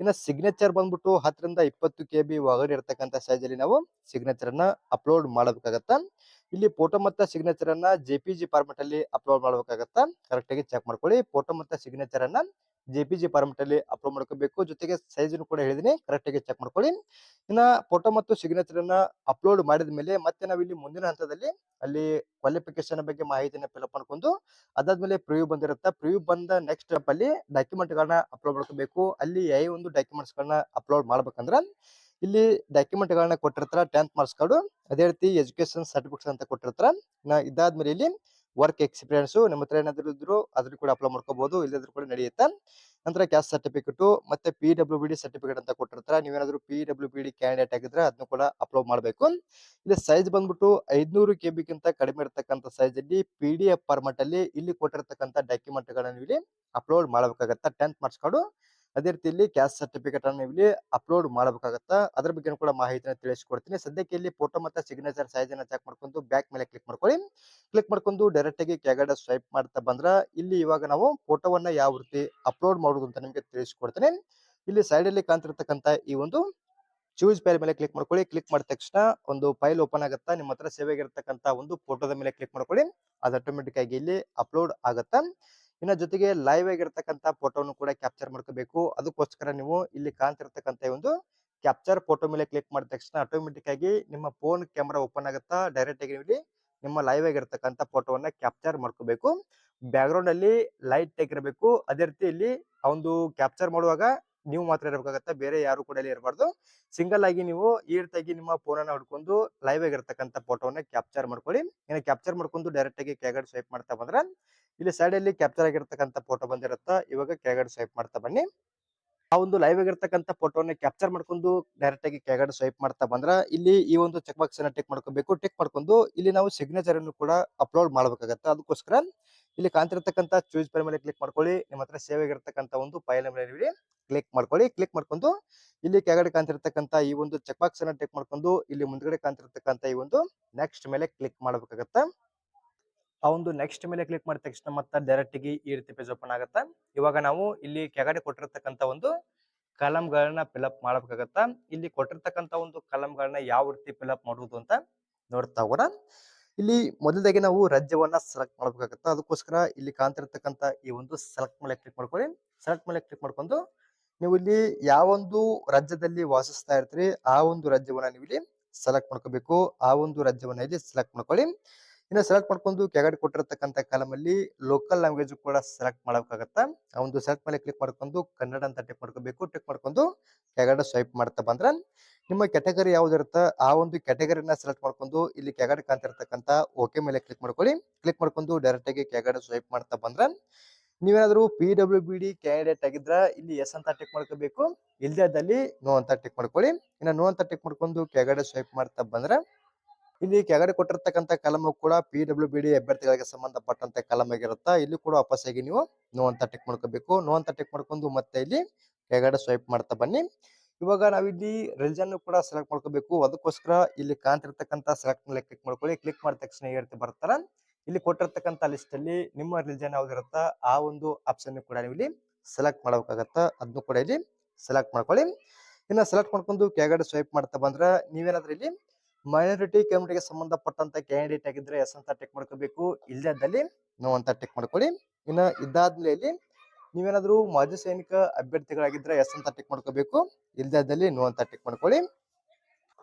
[SPEAKER 1] ಇನ್ನ ಸಿಗ್ನೇಚರ್ ಬಂದ್ಬಿಟ್ಟು ಹತ್ತರಿಂದ ಇಪ್ಪತ್ತು ಕೆ ಬಿ ಒಳಗಡೆ ಇರತಕ್ಕಂತ ಸೈಜ್ ಅಲ್ಲಿ ನಾವು ಸಿಗ್ನೇಚರ್ ಅನ್ನ ಅಪ್ಲೋಡ್ ಮಾಡಬೇಕಾಗತ್ತ. ಇಲ್ಲಿ ಫೋಟೋ ಮತ್ತೆ ಸಿಗ್ನೇಚರ್ ಅನ್ನ ಜೆ ಪಿ ಜಿ ಫಾರ್ಮೆಟ್ ಅಲ್ಲಿ ಅಪ್ಲೋಡ್ ಮಾಡ್ಬೇಕಾಗತ್ತ. ಕರೆಕ್ಟ್ ಆಗಿ ಚೆಕ್ ಮಾಡ್ಕೊಳ್ಳಿ. ಫೋಟೋ ಮತ್ತೆ ಸಿಗ್ನೇಚರ್ ಅನ್ನ ಜೆ ಪಿ ಜಿ ಫಾರ್ಮೆಟ್ ಅಲ್ಲಿ ಅಪ್ಲೋಡ್ ಮಾಡ್ಕೋಬೇಕು. ಜೊತೆಗೆ ಸೈಜ್ ಕೂಡ ಹೇಳಿದೀನಿ ಕರೆಕ್ಟ್ ಆಗಿ ಚೆಕ್ ಮಾಡ್ಕೊಳ್ಳಿ. ಇನ್ನ ಫೋಟೋ ಮತ್ತು ಸಿಗ್ನೇಚರ್ ಅನ್ನ ಅಪ್ಲೋಡ್ ಮಾಡಿದ ಮೇಲೆ ಮತ್ತೆ ನಾವು ಇಲ್ಲಿ ಮುಂದಿನ ಹಂತದಲ್ಲಿ ಅಲ್ಲಿ ಕ್ವಾಲಿಫಿಕೇಶನ್ ಬಗ್ಗೆ ಮಾಹಿತಿನ ಫಿಲಪ್ ಮಾಡ್ಕೊಂಡು ಅದಾದ್ಮೇಲೆ ಪ್ರಿವ್ಯೂ ಬಂದಿರುತ್ತೆ. ಪ್ರಿವ್ಯೂ ಬಂದ ನೆಕ್ಸ್ಟ್ ಸ್ಟೆಪ್ ಅಲ್ಲಿ ಡಾಕ್ಯುಮೆಂಟ್ ಗಳನ್ನ ಅಪ್ಲೋಡ್ ಮಾಡ್ಕೋಬೇಕು. ಅಲ್ಲಿ ಯಾವ ಒಂದು ಡಾಕ್ಯುಮೆಂಟ್ಸ್ ಗಳನ್ನ ಅಪ್ಲೋಡ್ ಮಾಡ್ಬೇಕಂದ್ರ ಇಲ್ಲಿ ಡಾಕ್ಯುಮೆಂಟ್ ಗಳನ್ನ ಕೊಟ್ಟಿರ್ತಾರ ಟೆಂತ್ ಮಾರ್ಕ್ಸ್ ಕಾರ್ಡು ಅದೇ ರೀತಿ ಎಜುಕೇಶನ್ ಸರ್ಟಿಫಿಕೇಟ್ಸ್ ಅಂತ ಕೊಟ್ಟಿರ್ತಾರ. ಇದಾದ್ಮೇಲೆ ಇಲ್ಲಿ ವರ್ಕ್ ಎಕ್ಸ್ಪೀರಿಯನ್ಸು ನಿಮ್ಮ ಹತ್ರ ಏನಾದ್ರು ಇದ್ರು ಅದ್ರ ಕೂಡ ಅಪ್ಲೋಡ್ ಮಾಡ್ಕೋಬಹುದು ಇಲ್ಲದ್ರೂ ಕೂಡ ನಡೆಯುತ್ತೆ? ನಂತರ ಕ್ಯಾಸ್ಟ್ ಸರ್ಟಿಫಿಕೇಟ್ ಮತ್ತೆ P W B D certificate ಅಂತ ಕೊಟ್ಟಿರ್ತಾರೆ. ನೀವೇನಾದ್ರು P W B D candidate ಆಗಿದ್ರೆ ಅದನ್ನು ಕೂಡ ಅಪ್ಲೋಡ್ ಮಾಡಬೇಕು. ಇಲ್ಲಿ ಸೈಜ್ ಬಂದ್ಬಿಟ್ಟು ಐದುನೂರು ಕೆ ಬಿಗಿಂತ ಕಡಿಮೆ ಇರತಕ್ಕಂತ ಸೈಜ್ ಅಲ್ಲಿ ಪಿ ಡಿ ಎಫ್ ಫಾರ್ಮೆಟ್ ಅಲ್ಲಿ ಇಲ್ಲಿ ಕೊಟ್ಟಿರ್ತಕ್ಕಂಥ ಡಾಕ್ಯುಮೆಂಟ್ ಗಳನ್ನ ಇಲ್ಲಿ ಅಪ್ಲೋಡ್ ಮಾಡಬೇಕಾಗತ್ತೆ? ಟೆಂತ್ ಕಾರ್ಡು ಅದೇ ರೀತಿ ಇಲ್ಲಿ ಕ್ಯಾಸ್ಟ್ ಸರ್ಟಿಫಿಕೇಟ್ ಅನ್ನು ಇಲ್ಲಿ ಅಪ್ಲೋಡ್ ಮಾಡಬೇಕಾಗತ್ತಾ, ಅದ್ರ ಬಗ್ಗೆ ಕೂಡ ಮಾಹಿತಿನ ತಿಳಿಸಿಕೊಡ್ತೀನಿ. ಸದ್ಯಕ್ಕೆ ಇಲ್ಲಿ ಫೋಟೋ ಮತ್ತೆ ಸಿಗ್ನೇಚರ್ ಸೈಜ್ ಅನ್ನ ಚೆಕ್ ಮಾಡ್ಕೊಂಡು ಬ್ಯಾಕ್ ಮೇಲೆ ಕ್ಲಿಕ್ ಮಾಡ್ಕೊಳ್ಳಿ. ಕ್ಲಿಕ್ ಮಾಡ್ಕೊಂಡು ಡೈರೆಕ್ಟ್ ಆಗಿ ಕೆಳಗಡೆ ಸ್ವೈಪ್ ಮಾಡ್ತಾ ಬಂದ್ರ, ಇಲ್ಲಿ ಇವಾಗ ನಾವು ಫೋಟೋವನ್ನ ಯಾವ ರೀತಿ ಅಪ್ಲೋಡ್ ಮಾಡೋದು ಅಂತ ನಿಮಗೆ ತಿಳಿಸ್ಕೊಡ್ತೀನಿ. ಇಲ್ಲಿ ಸೈಡ್ ಅಲ್ಲಿ ಕಾಣ್ತಿರ್ತಕ್ಕಂಥ ಈ ಒಂದು ಚೂಸ್ ಫೈಲ್ ಮೇಲೆ ಕ್ಲಿಕ್ ಮಾಡ್ಕೊಳ್ಳಿ. ಕ್ಲಿಕ್ ಮಾಡಿದ ತಕ್ಷಣ ಒಂದು ಫೈಲ್ ಓಪನ್ ಆಗುತ್ತಾ, ನಿಮ್ಮ ಹತ್ರ ಸೇವೆಗೆ ಆಗಿರ್ತಕ್ಕಂಥ ಒಂದು ಫೋಟೋದ ಮೇಲೆ ಕ್ಲಿಕ್ ಮಾಡ್ಕೊಳ್ಳಿ. ಅದು ಆಟೋಮೆಟಿಕ್ ಆಗಿ ಇಲ್ಲಿ ಅಪ್ಲೋಡ್ ಆಗುತ್ತಾ. ಇನ್ನ ಜೊತೆಗೆ ಲೈವ್ ಆಗಿರ್ತಕ್ಕಂಥ ಫೋಟೋನು ಕೂಡ ಕ್ಯಾಪ್ಚರ್ ಮಾಡ್ಕೋಬೇಕು. ಅದಕ್ಕೋಸ್ಕರ ನೀವು ಇಲ್ಲಿ ಕಾಣ್ತಿರ್ತಕ್ಕಂಥ ಒಂದು ಕ್ಯಾಪ್ಚರ್ ಫೋಟೋ ಮೇಲೆ ಕ್ಲಿಕ್ ಮಾಡಿದ ತಕ್ಷಣ ಆಟೋಮೆಟಿಕ್ ಆಗಿ ನಿಮ್ಮ ಫೋನ್ ಕ್ಯಾಮ್ರಾ ಓಪನ್ ಆಗುತ್ತಾ ಡೈರೆಕ್ಟ್ ಆಗಿ ಇಲ್ಲಿ ನಿಮ್ಮ ಲೈವ್ ಆಗಿರ್ತಕ್ಕಂಥ ಫೋಟೋವನ್ನ ಕ್ಯಾಪ್ಚರ್ ಮಾಡ್ಕೋಬೇಕು. ಬ್ಯಾಕ್ ಗ್ರೌಂಡ್ ಅಲ್ಲಿ ಲೈಟ್ ಆಗಿರಬೇಕು ಅದೇ ರೀತಿ ಇಲ್ಲಿ ಒಂದು ಕ್ಯಾಪ್ಚರ್ ಮಾಡುವಾಗ ನೀವು ಮಾತ್ರ ಇರಬೇಕಾಗತ್ತೆ, ಬೇರೆ ಯಾರು ಕೂಡ ಇಲ್ಲಿ ಇರಬಾರ್ದು. ಸಿಂಗಲ್ ಆಗಿ ನೀವು ಈ ರೀತಿಯಾಗಿ ನಿಮ್ಮ ಫೋನ್ ಅನ್ನ ಹುಡ್ಕೊಂಡು ಲೈವ್ ಆಗಿರ್ತಕ್ಕಂಥ ಫೋಟೋವನ್ನ ಕ್ಯಾಪ್ಚರ್ ಮಾಡ್ಕೊಳ್ಳಿ. ಕ್ಯಾಪ್ಚರ್ ಮಾಡ್ಕೊಂಡು ಡೈರೆಕ್ಟ್ ಆಗಿ ಕೆಳಗಡೆ ಸ್ವೈಪ್ ಮಾಡ್ತಾ ಬಂದ್ರೆ ಇಲ್ಲಿ ಸೈಡ್ ಅಲ್ಲಿ ಕ್ಯಾಪ್ಚರ್ ಆಗಿರ್ತಕ್ಕಂಥ ಫೋಟೋ ಬಂದಿರುತ್ತಾ. ಇವಾಗ ಕೆಳಗಡೆ ಸ್ವೈಪ್ ಮಾಡ್ತಾ ಬನ್ನಿ. ಆ ಒಂದು ಲೈವ್ ಆಗಿರ್ತಕ್ಕಂಥ ಫೋಟೋನ ಕ್ಯಾಪ್ಚರ್ ಮಾಡ್ಕೊಂಡು ಡೈರೆಕ್ಟ್ ಆಗಿ ಕೆಳಗಡೆ ಸ್ವೈಪ್ ಮಾಡ್ತಾ ಬಂದ್ರ ಇಲ್ಲಿ ಈ ಒಂದು ಚೆಕ್ ಬಾಕ್ಸ್ ಅನ್ನ ಟಿಕ್ ಮಾಡ್ಕೋಬೇಕು. ಟಿಕ್ ಮಾಡ್ಕೊಂಡು ಇಲ್ಲಿ ನಾವು ಸಿಗ್ನೇಚರ್ ಅನ್ನು ಕೂಡ ಅಪ್ಲೋಡ್ ಮಾಡ್ಬೇಕಾಗತ್ತೆ. ಅದಕ್ಕೋಸ್ಕರ ಇಲ್ಲಿ ಕಾಣ್ತಿರ್ತಕ್ಕಂಥ ಚೂಸ್ ಫೈಲ್ ಮೇಲೆ ಕ್ಲಿಕ್ ಮಾಡ್ಕೊಳ್ಳಿ. ನಿಮ್ಮ ಹತ್ರ ಸೇವ್ ಆಗಿರ್ತಕ್ಕಂಥ ಒಂದು ಫೈಲ್ ಮೇಲೆ ಕ್ಲಿಕ್ ಮಾಡ್ಕೊಳ್ಳಿ. ಕ್ಲಿಕ್ ಮಾಡ್ಕೊಂಡು ಇಲ್ಲಿ ಕೆಳಗಡೆ ಕಾಣ್ತಿರ್ತಕ್ಕಂಥ ಈ ಒಂದು ಚೆಕ್ ಬಾಕ್ಸ್ ಅನ್ನ ಟಿಕ್ ಮಾಡ್ಕೊಂಡು ಇಲ್ಲಿ ಮುಂದ್ಗಡೆ ಕಾಣ್ತಿರ್ತಕ್ಕಂಥ ಈ ಒಂದು ನೆಕ್ಸ್ಟ್ ಮೇಲೆ ಕ್ಲಿಕ್ ಮಾಡ್ಬೇಕಾಗತ್ತೆ. ಆ ಒಂದು ನೆಕ್ಸ್ಟ್ ಮೇಲೆ ಕ್ಲಿಕ್ ಮಾಡಿದ ತಕ್ಷಣ ಮತ್ತೆ ಡೈರೆಕ್ಟ್ ಆಗಿ ಈ ರೀತಿ ಪೇಜ್ ಓಪನ್ ಆಗುತ್ತೆ? ಇವಾಗ ನಾವು ಇಲ್ಲಿ ಕೆಳಗಡೆ ಕೊಟ್ಟಿರತಕ್ಕಂತ ಒಂದು ಕಾಲಮ್ಗಳನ್ನ ಫಿಲಪ್ ಮಾಡಬೇಕಾಗತ್ತ? ಇಲ್ಲಿ ಕೊಟ್ಟಿರ್ತಕ್ಕಂತ ಒಂದು ಕಾಲಮ್ಗಳನ್ನ ಯಾವ ರೀತಿ ಫಿಲಪ್ ಮಾಡುವುದು ಅಂತ ನೋಡ್ತಾ ಹೋಗೋಣ. ಇಲ್ಲಿ ಮೊದಲಾಗಿ ನಾವು ರಾಜ್ಯವನ್ನ ಸೆಲೆಕ್ಟ್ ಮಾಡ್ಬೇಕಾಗತ್ತ? ಅದಕ್ಕೋಸ್ಕರ ಇಲ್ಲಿ ಕಾಣ್ತಿರ್ತಕ್ಕಂತ ಈ ಒಂದು ಸೆಲೆಕ್ಟ್ ಮೇಲೆ ಕ್ಲಿಕ್ ಮಾಡ್ಕೊಳ್ಳಿ. ಸೆಲೆಕ್ಟ್ ಮೇಲೆ ಕ್ಲಿಕ್ ಮಾಡ್ಕೊಂಡು ನೀವು ಇಲ್ಲಿ ಯಾವೊಂದು ರಾಜ್ಯದಲ್ಲಿ ವಾಸಿಸ್ತಾ ಇರ್ತೀರಿ, ಆ ಒಂದು ರಾಜ್ಯವನ್ನ ನೀವು ಇಲ್ಲಿ ಸೆಲೆಕ್ಟ್ ಮಾಡ್ಕೋಬೇಕು. ಆ ಒಂದು ರಾಜ್ಯವನ್ನ ಇಲ್ಲಿ ಸೆಲೆಕ್ಟ್ ಮಾಡ್ಕೊಳ್ಳಿ. ಇನ್ನು ಸೆಲೆಕ್ಟ್ ಮಾಡ್ಕೊಂಡು ಕೆಳಗಡೆ ಕೊಟ್ಟಿರ್ತಕ್ಕಂಥ ಕಾಲಮಲ್ಲಿ ಲೋಕಲ್ ಲ್ಯಾಂಗ್ವೇಜ್ ಕೂಡ ಸೆಲೆಕ್ಟ್ ಮಾಡಬೇಕಾಗತ್ತ, ಆ ಒಂದು ಸೆಲೆಕ್ಟ್ ಮೇಲೆ ಕ್ಲಿಕ್ ಮಾಡ್ಕೊಂಡು ಕನ್ನಡ ಅಂತ ಟೆಕ್ ಮಾಡ್ಕೋಬೇಕು. ಟೆಕ್ ಮಾಡ್ಕೊಂಡು ಕೆಳಗಡೆ ಸ್ವೈಪ್ ಮಾಡ್ತಾ ಬಂದ್ರೆ ನಿಮ್ಮ ಕ್ಯಾಟಗರಿ ಯಾವ್ದು ಇರುತ್ತೆ ಆ ಒಂದು ಕೆಟಗರಿನ ಸೆಲೆಕ್ಟ್ ಮಾಡ್ಕೊಂಡು ಇಲ್ಲಿ ಕೆಳಗಡೆ ಕಾಣ್ತಿರ್ತಕ್ಕಂಥ ಓಕೆ ಮೇಲೆ ಕ್ಲಿಕ್ ಮಾಡ್ಕೊಳ್ಳಿ. ಕ್ಲಿಕ್ ಮಾಡ್ಕೊಂಡು ಡೈರೆಕ್ಟ್ ಆಗಿ ಕೆಳಗಡೆ ಸ್ವೈಪ್ ಮಾಡ್ತಾ ಬಂದ್ರೆ ನೀವೇನಾದ್ರು ಪಿ ಡಬ್ಲ್ಯೂ ಬಿ ಕ್ಯಾಂಡಿಡೇಟ್ ಆಗಿದ್ರ ಇಲ್ಲಿ ಎಸ್ ಅಂತ ಟೆಕ್ ಮಾಡ್ಕೋಬೇಕು. ಅದಲ್ಲಿ ನೋ ಅಂತ ಟೆಕ್ ಮಾಡ್ಕೊಳ್ಳಿ. ಇನ್ನು ನೋ ಅಂತ ಟೆಕ್ ಮಾಡ್ಕೊಂಡು ಕೆಳಗಡೆ ಸ್ವೈಪ್ ಮಾಡ್ತಾ ಬಂದ್ರೆ ಇಲ್ಲಿ ಕೆಳಗಡೆ ಕೊಟ್ಟಿರ್ತಕ್ಕಂಥ ಕಲಮು ಕೂಡ ಪಿ ಡಬ್ಲ್ಯೂ ಬಿ ಡಿ ಅಭ್ಯರ್ಥಿಗಳಿಗೆ ಸಂಬಂಧಪಟ್ಟಂತ ಕಲಮ್ ಆಗಿರುತ್ತಾ, ಇಲ್ಲಿ ಕೂಡ ವಾಪಸ್ಸಾಗಿ ನೀವು ನೋ ಅಂತ ಟಿಕ್ ಮಾಡ್ಕೋಬೇಕು. ನೋ ಅಂತ ಟಿಕ್ ಮಾಡ್ಕೊಂಡು ಮತ್ತೆ ಇಲ್ಲಿ ಕೆಳಗಡೆ ಸ್ವೈಪ್ ಮಾಡ್ತಾ ಬನ್ನಿ. ಇವಾಗ ನಾವಿಲ್ಲಿ ರಿಲಿಜನ್ ಕೂಡ ಸೆಲೆಕ್ಟ್ ಮಾಡ್ಕೋಬೇಕು. ಅದಕ್ಕೋಸ್ಕರ ಇಲ್ಲಿ ಕಾಣ್ತಿರ್ತಕ್ಕಂಥ ಸೆಲೆಕ್ಟ್ ಮೇಲೆ ಕ್ಲಿಕ್ ಮಾಡ್ಕೊಳ್ಳಿ. ಕ್ಲಿಕ್ ಮಾಡಿದ ತಕ್ಷಣ ಹೇಳ್ತಾ ರೀತಿ ಬರ್ತಾರ. ಇಲ್ಲಿ ಕೊಟ್ಟಿರ್ತಕ್ಕಂಥ ಲಿಸ್ಟ್ ಅಲ್ಲಿ ನಿಮ್ಮ ರಿಲಿಜನ್ ಯಾವ್ದಿರುತ್ತ, ಆ ಒಂದು ಆಪ್ಷನ್ ಕೂಡ ನೀವು ಇಲ್ಲಿ ಸೆಲೆಕ್ಟ್ ಮಾಡ್ಬೇಕಾಗತ್ತ ಅದನ್ನು ಕೂಡ ಇಲ್ಲಿ ಸೆಲೆಕ್ಟ್ ಮಾಡ್ಕೊಳ್ಳಿ. ಇನ್ನ ಸೆಲೆಕ್ಟ್ ಮಾಡ್ಕೊಂಡು ಕೆಳಗಡೆ ಸ್ವೈಪ್ ಮಾಡ್ತಾ ಬಂದ್ರ ನೀವೇನಾದ್ರೂ ಇಲ್ಲಿ ಮೈನಾರಿಟಿ ಕಮ್ಯುನಿಟಿಗೆ ಸಂಬಂಧಪಟ್ಟಂತ ಕ್ಯಾಂಡಿಡೇಟ್ ಆಗಿದ್ರೆ ಎಸ್ ಅಂತ ಟೆಕ್ ಮಾಡ್ಕೋಬೇಕು. ಇಲ್ಲದಲ್ಲಿ ನೋ ಅಂತ ಟೆಕ್ ಮಾಡ್ಕೊಳ್ಳಿ. ಇನ್ನ ಇದಾದ್ಮೇಲೆ ಇಲ್ಲಿ ನೀವೇನಾದ್ರೂ ಮಾಜಿ ಸೈನಿಕ ಅಭ್ಯರ್ಥಿಗಳಾಗಿದ್ರೆ ಎಸ್ ಅಂತ ಟೆಕ್ ಮಾಡ್ಕೋಬೇಕು. ಇಲ್ಲದಲ್ಲಿ ನೋ ಅಂತ ಟೆಕ್ ಮಾಡ್ಕೊಳ್ಳಿ.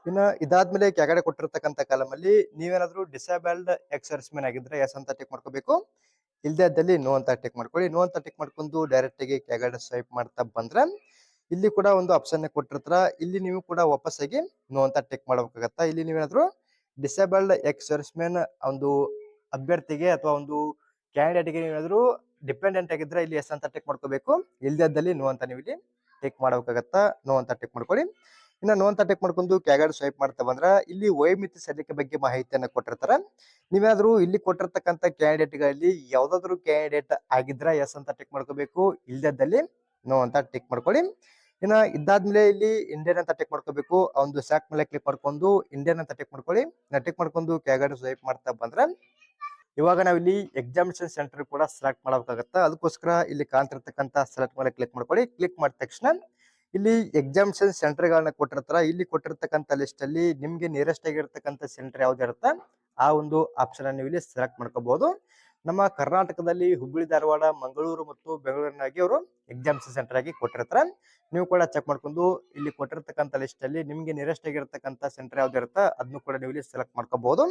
[SPEAKER 1] ಇನ್ನ ಇದಾದ್ಮೇಲೆ ಕೆಳಗಡೆ ಕೊಟ್ಟಿರ್ತಕ್ಕಂಥ ಕಾಲಮಲ್ಲಿ ನೀವೇನಾದ್ರು ನೀವೇನಾದ್ರೂ ಡಿಸೇಬಲ್ಡ್ ಎಕ್ಸರ್ಸ್ ಮ್ಯಾನ್ ಆಗಿದ್ರೆ ಎಸ್ ಅಂತ ಟೆಕ್ ಮಾಡ್ಕೋಬೇಕು. ಇಲ್ಲದಲ್ಲಿ ನೋ ಅಂತ ಟೆಕ್ ಮಾಡ್ಕೊಳ್ಳಿ. ನೋ ಅಂತ ಟೆಕ್ ಮಾಡ್ಕೊಂಡು ಡೈರೆಕ್ಟ್ ಆಗಿ ಕೆಳಗಡೆ ಸ್ವೈಪ್ ಮಾಡ್ತಾ ಬಂದ್ರೆ ಇಲ್ಲಿ ಕೂಡ ಒಂದು ಆಪ್ಷನ್ ಕೊಟ್ಟಿರ್ತಾರ. ಇಲ್ಲಿ ನೀವು ಕೂಡ ವಾಪಸ್ಸಾಗಿ ನೋ ಅಂತ ಟೆಕ್ ಮಾಡಬೇಕಾಗತ್ತ? ಇಲ್ಲಿ ನೀವೇನಾದ್ರು ಡಿಸೇಬಲ್ಡ್ ಎಕ್ಸ್ ಸರ್ವಿಸ್ಮೆನ್ ಒಂದು ಅಭ್ಯರ್ಥಿಗೆ ಅಥವಾ ಒಂದು ಕ್ಯಾಂಡಿಡೇಟ್ಗೆ ನೀವೇನಾದ್ರು ಡಿಪೆಂಡೆಂಟ್ ಆಗಿದ್ರೆ ಇಲ್ಲಿ ಎಸ್ ಅಂತ ಟೆಕ್ ಮಾಡ್ಕೋಬೇಕು. ಇಲ್ದಲ್ಲಿ ನೋ ಅಂತ ನೀವು ಇಲ್ಲಿ ಟೆಕ್ ಮಾಡಬೇಕಾಗತ್ತ? ನೋ ಅಂತ ಟೆಕ್ ಮಾಡ್ಕೊಳ್ಳಿ. ಇನ್ನ ನೋ ಅಂತ ಟೆಕ್ ಮಾಡ್ಕೊಂಡು ಕ್ಯಾಗಾಡ್ ಸ್ವೈಪ್ ಮಾಡ್ತಾ ಬಂದ್ರೆ ಇಲ್ಲಿ ವಯೋಮಿತಿ ಸದ್ಯಕ್ಕೆ ಬಗ್ಗೆ ಮಾಹಿತಿಯನ್ನ ಕೊಟ್ಟಿರ್ತಾರ. ನೀವೇನಾದ್ರೂ ಇಲ್ಲಿ ಕೊಟ್ಟಿರ್ತಕ್ಕಂಥ ಕ್ಯಾಂಡಿಡೇಟ್ಗಳಲ್ಲಿ ಯಾವ್ದಾದ್ರು ಕ್ಯಾಂಡಿಡೇಟ್ ಆಗಿದ್ರೆ ಎಸ್ ಅಂತ ಟೆಕ್ ಮಾಡ್ಕೋಬೇಕು. ಇಲ್ದಲ್ಲಿ ನೋ ಅಂತ ಟಿಕ್ ಮಾಡ್ಕೊಳ್ಳಿ. ಇನ್ನ ಇದಾದ್ಮೇಲೆ ಇಲ್ಲಿ ಇಂಡಿಯನ್ ಅಂತ ಟೆಕ್ ಮಾಡ್ಕೋಬೇಕು. ಒಂದು ಸ್ಯಾಕ್ ಮೇಲೆ ಕ್ಲಿಕ್ ಮಾಡ್ಕೊಂಡು ಇಂಡಿಯನ್ ಅಂತ ಟೆಕ್ ಮಾಡ್ಕೊಳ್ಳಿ. ಟೆಕ್ ಮಾಡ್ಕೊಂಡು ಕೆಳಗಡೆ ಸ್ವೈಪ್ ಮಾಡ್ತಾ ಬಂದ್ರೆ ಇವಾಗ ನಾವು ಇಲ್ಲಿ ಎಕ್ಸಾಮಿನೇಷನ್ ಸೆಂಟರ್ ಕೂಡ ಸೆಲೆಕ್ಟ್ ಮಾಡಬೇಕಾಗತ್ತ. ಅದಕ್ಕೋಸ್ಕರ ಇಲ್ಲಿ ಕಾಣ್ತಿರ್ತಕ್ಕಂಥ ಸೆಲೆಕ್ಟ್ ಮೇಲೆ ಕ್ಲಿಕ್ ಮಾಡ್ಕೊಳ್ಳಿ. ಕ್ಲಿಕ್ ಮಾಡಿದ ತಕ್ಷಣ ಇಲ್ಲಿ ಎಕ್ಸಾಮಿನೇಷನ್ ಸೆಂಟರ್ ಗಳನ್ನ ಕೊಟ್ಟಿರ್ತಾರ. ಇಲ್ಲಿ ಕೊಟ್ಟಿರ್ತಕ್ಕಂಥ ಲಿಸ್ಟ್ ಅಲ್ಲಿ ನಿಮ್ಗೆ ನಿಯರೆಸ್ಟ್ ಆಗಿರ್ತಕ್ಕಂಥ ಸೆಂಟರ್ ಯಾವ್ದು ಇರುತ್ತೆ ಆ ಒಂದು ಆಪ್ಷನ್ ನೀವು ಇಲ್ಲಿ ಸೆಲೆಕ್ಟ್ ಮಾಡ್ಕೋಬಹುದು. ನಮ್ಮ ಕರ್ನಾಟಕದಲ್ಲಿ ಹುಬ್ಬಳ್ಳಿ, ಧಾರವಾಡ, ಮಂಗಳೂರು ಮತ್ತು ಬೆಂಗಳೂರಿನಾಗಿ ಅವರು ಎಕ್ಸಾಮ್ಸ್ ಸೆಂಟರ್ ಆಗಿ ಕೊಟ್ಟಿರ್ತಾರೆ. ನೀವು ಕೂಡ ಚೆಕ್ ಮಾಡ್ಕೊಂಡು ಇಲ್ಲಿ ಕೊಟ್ಟಿರ್ತಕ್ಕಂಥ ಲಿಸ್ಟ್ ಅಲ್ಲಿ ನಿಮ್ಗೆ ನಿಯರೆಸ್ಟ್ ಆಗಿರ್ತಕ್ಕಂಥ ಸೆಂಟರ್ ಯಾವ್ದು ಇರುತ್ತೆ ಅದನ್ನು ಕೂಡ ನೀವು ಇಲ್ಲಿ ಸೆಲೆಕ್ಟ್ ಮಾಡ್ಕೋಬಹುದು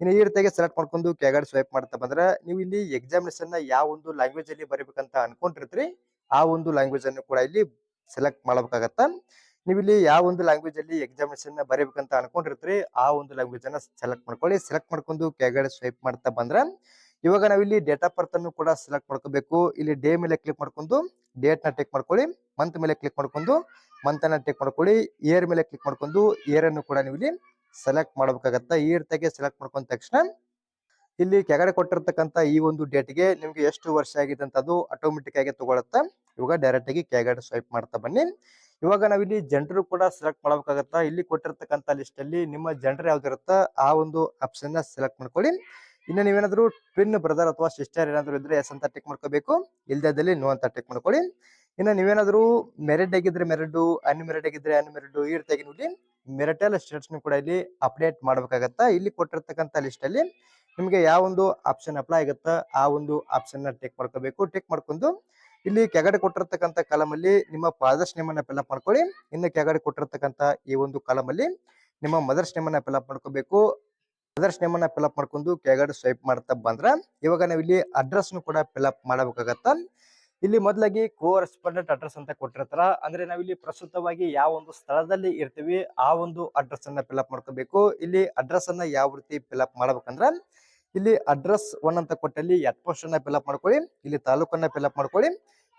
[SPEAKER 1] ಇನ್ನು ಈ ರೀತಿಯಾಗಿ ಸೆಲೆಕ್ಟ್ ಮಾಡ್ಕೊಂಡು ಕೆಳಗಡೆ ಸ್ವೈಪ್ ಮಾಡ್ತಾ ಬಂದ್ರೆ ನೀವು ಇಲ್ಲಿ ಎಕ್ಸಾಮಿನೇಷನ್ ಯಾವ ಒಂದು ಲ್ಯಾಂಗ್ವೇಜ್ ಅಲ್ಲಿ ಬರೀಬೇಕಂತ ಅನ್ಕೊಂಡಿರ್ತೀರಿ, ಆ ಒಂದು ಲ್ಯಾಂಗ್ವೇಜ್ ಅನ್ನು ಕೂಡ ಇಲ್ಲಿ ಸೆಲೆಕ್ಟ್ ಮಾಡಬೇಕಾಗತ್ತ. ನೀವು ಇಲ್ಲಿ ಯಾವ ಒಂದು ಲ್ಯಾಂಗ್ವೇಜ್ ಅಲ್ಲಿ ಎಕ್ಸಾಮಿನೇಷನ್ ಬರೀಬೇಕಂತ ಅನ್ಕೊಂಡಿರ್ತೀರಿ, ಆ ಒಂದು ಲ್ಯಾಂಗ್ವೇಜ್ ಅನ್ನ ಸೆಲೆಕ್ಟ್ ಮಾಡ್ಕೊಳ್ಳಿ. ಸೆಲೆಕ್ಟ್ ಮಾಡ್ಕೊಂಡು ಕೆಳಗಡೆ ಸ್ವೈಪ್ ಮಾಡ್ತಾ ಬಂದ್ರೆ ಇವಾಗ ನಾವಿಲ್ಲಿ ಡೇಟ್ ಆಫ್ ಬರ್ತ್ ಅನ್ನು ಕೂಡ ಸೆಲೆಕ್ಟ್ ಮಾಡ್ಕೋಬೇಕು. ಇಲ್ಲಿ ಡೇ ಮೇಲೆ ಕ್ಲಿಕ್ ಮಾಡ್ಕೊಂಡು ಡೇಟ್ನ ಟೆಕ್ ಮಾಡ್ಕೊಳ್ಳಿ ಮಂತ್ ಮೇಲೆ ಕ್ಲಿಕ್ ಮಾಡ್ಕೊಂಡು ಮಂತ್ ಅನ್ನ ಟೆಕ್ ಮಾಡ್ಕೊಳ್ಳಿ ಇಯರ್ ಮೇಲೆ ಕ್ಲಿಕ್ ಮಾಡ್ಕೊಂಡು ಇಯರ್ ಅನ್ನು ಕೂಡ ನೀವು ಇಲ್ಲಿ ಸೆಲೆಕ್ಟ್ ಮಾಡ್ಬೇಕಾಗತ್ತ. ಈ ತೆಗೆ ಸೆಲೆಕ್ಟ್ ಮಾಡ್ಕೊಂಡ ತಕ್ಷಣ ಇಲ್ಲಿ ಕೆಳಗಡೆ ಕೊಟ್ಟಿರ್ತಕ್ಕಂತ ಈ ಒಂದು ಡೇಟ್ಗೆ ನಿಮ್ಗೆ ಎಷ್ಟು ವರ್ಷ ಆಗಿದೆ ಅಂತ ಅದು ಆಟೋಮೆಟಿಕ್ ಆಗಿ ತಗೊಳತ್ತ. ಇವಾಗ ಡೈರೆಕ್ಟ್ ಆಗಿ ಕೆಳಗಡೆ ಸ್ವೈಪ್ ಮಾಡ್ತಾ ಬನ್ನಿ. ಇವಾಗ ನಾವಿಲ್ಲಿ ಜನರು ಕೂಡ ಸೆಲೆಕ್ಟ್ ಮಾಡ್ಬೇಕಾಗತ್ತ. ಇಲ್ಲಿ ಕೊಟ್ಟಿರ್ತಕ್ಕಂಥ ಲಿಸ್ಟ್ ಅಲ್ಲಿ ನಿಮ್ಮ ಜನರು ಯಾವ್ದಿರುತ್ತ ಆ ಒಂದು ಆಪ್ಷನ್ನ ಸೆಲೆಕ್ಟ್ ಮಾಡ್ಕೊಳ್ಳಿ. ಇನ್ನು ನೀವೇನಾದ್ರು ಟ್ವಿನ್ ಬ್ರದರ್ ಅಥವಾ ಸಿಸ್ಟರ್ ಏನಾದ್ರು ಇದ್ರೆ ಎಸ್ ಅಂತ ಟಿಕ್ ಮಾಡ್ಕೋಬೇಕು. ಇಲ್ದಲ್ಲಿ ನೋ ಅಂತ ಟಿಕ್ ಮಾಡ್ಕೊಳ್ಳಿ. ಇನ್ನು ನೀವೇನಾದ್ರು ಮೆರಿಡ್ ಆಗಿದ್ರೆ ಮೆರಡು ಅನ್ಮೆರಿಡ್ ಆಗಿದ್ರೆ ಅನ್ಮೆರಿಡ್ ಈ ರೀತಿಯಾಗಿ ನೋಡಿ ಮೆರಿಟಲ್ ಸ್ಟೇಟಸ್ ಕೂಡ ಇಲ್ಲಿ ಅಪ್ಡೇಟ್ ಮಾಡ್ಬೇಕಾಗತ್ತ? ಇಲ್ಲಿ ಕೊಟ್ಟಿರ್ತಕ್ಕಂಥ ಲಿಸ್ಟ್ ಅಲ್ಲಿ ನಿಮಗೆ ಯಾವ ಒಂದು ಆಪ್ಷನ್ ಅಪ್ಲೈ ಆಗುತ್ತಾ? ಆ ಒಂದು ಆಪ್ಷನ್ನ ಟಿಕ್ ಮಾಡ್ಕೋಬೇಕು. ಟಿಕ್ ಮಾಡ್ಕೊಂಡು ಇಲ್ಲಿ ಕೆಗಡೆ ಕೊಟ್ಟಿರ್ತಕ್ಕಂಥ ಕಾಲಮ್ ಅಲ್ಲಿ ನಿಮ್ಮ ಫಾದರ್ಸ್ ನೇಮ್ ಅನ್ನ ಫಿಲ್ಅಪ್ ಮಾಡ್ಕೊಳ್ಳಿ. ಇನ್ನು ಕೆಗಡೆ ಕೊಟ್ಟಿರ್ತಕ್ಕಂಥ ಈ ಒಂದು ಕಾಲಮ್ ಅಲ್ಲಿ ನಿಮ್ಮ ಮದರ್ಸ್ ನೇಮ್ ಅನ್ನ ಫಿಲ್ಅಪ್ ಮಾಡ್ಕೋಬೇಕು. ಮದರ್ಸ್ ನೇಮ್ ಅನ್ನ ಫಿಲ್ಅಪ್ ಮಾಡ್ಕೊಂಡು ಕೆಳಗಡೆ ಸ್ವೈಪ್ ಮಾಡ್ತಾ ಬಂದ್ರ ಇವಾಗ ನಾವು ಇಲ್ಲಿ ಅಡ್ರೆಸ್ ಕೂಡ ಫಿಲ್ಅಪ್ ಮಾಡಬೇಕಾಗತ್ತ? ಇಲ್ಲಿ ಮೊದಲಾಗಿ ಕೋರೆಸ್ಪಾಂಡೆಂಟ್ ಅಡ್ರೆಸ್ ಅಂತ ಕೊಟ್ಟಿರ್ತಾರ. ಅಂದ್ರೆ ನಾವಿಲ್ಲಿ ಪ್ರಸ್ತುತವಾಗಿ ಯಾವ ಒಂದು ಸ್ಥಳದಲ್ಲಿ ಇರ್ತೀವಿ, ಆ ಒಂದು ಅಡ್ರೆಸ್ ಅನ್ನ ಫಿಲ್ಅಪ್ ಮಾಡ್ಕೋಬೇಕು. ಇಲ್ಲಿ ಅಡ್ರೆಸ್ ಅನ್ನ ಯಾವ ರೀತಿ ಫಿಲ್ಅಪ್ ಮಾಡ್ಬೇಕಂದ್ರ ಇಲ್ಲಿ ಅಡ್ರೆಸ್ ಒನ್ ಅಂತ ಕೊಟ್ಟಲ್ಲಿ ಎಟ್ ಪೋಸ್ಟ್ ಅನ್ನ ಫಿಲಪ್ ಮಾಡ್ಕೊಳ್ಳಿ, ಇಲ್ಲಿ ತಾಲೂಕನ್ನ ಫಿಲಪ್ ಮಾಡ್ಕೊಳ್ಳಿ.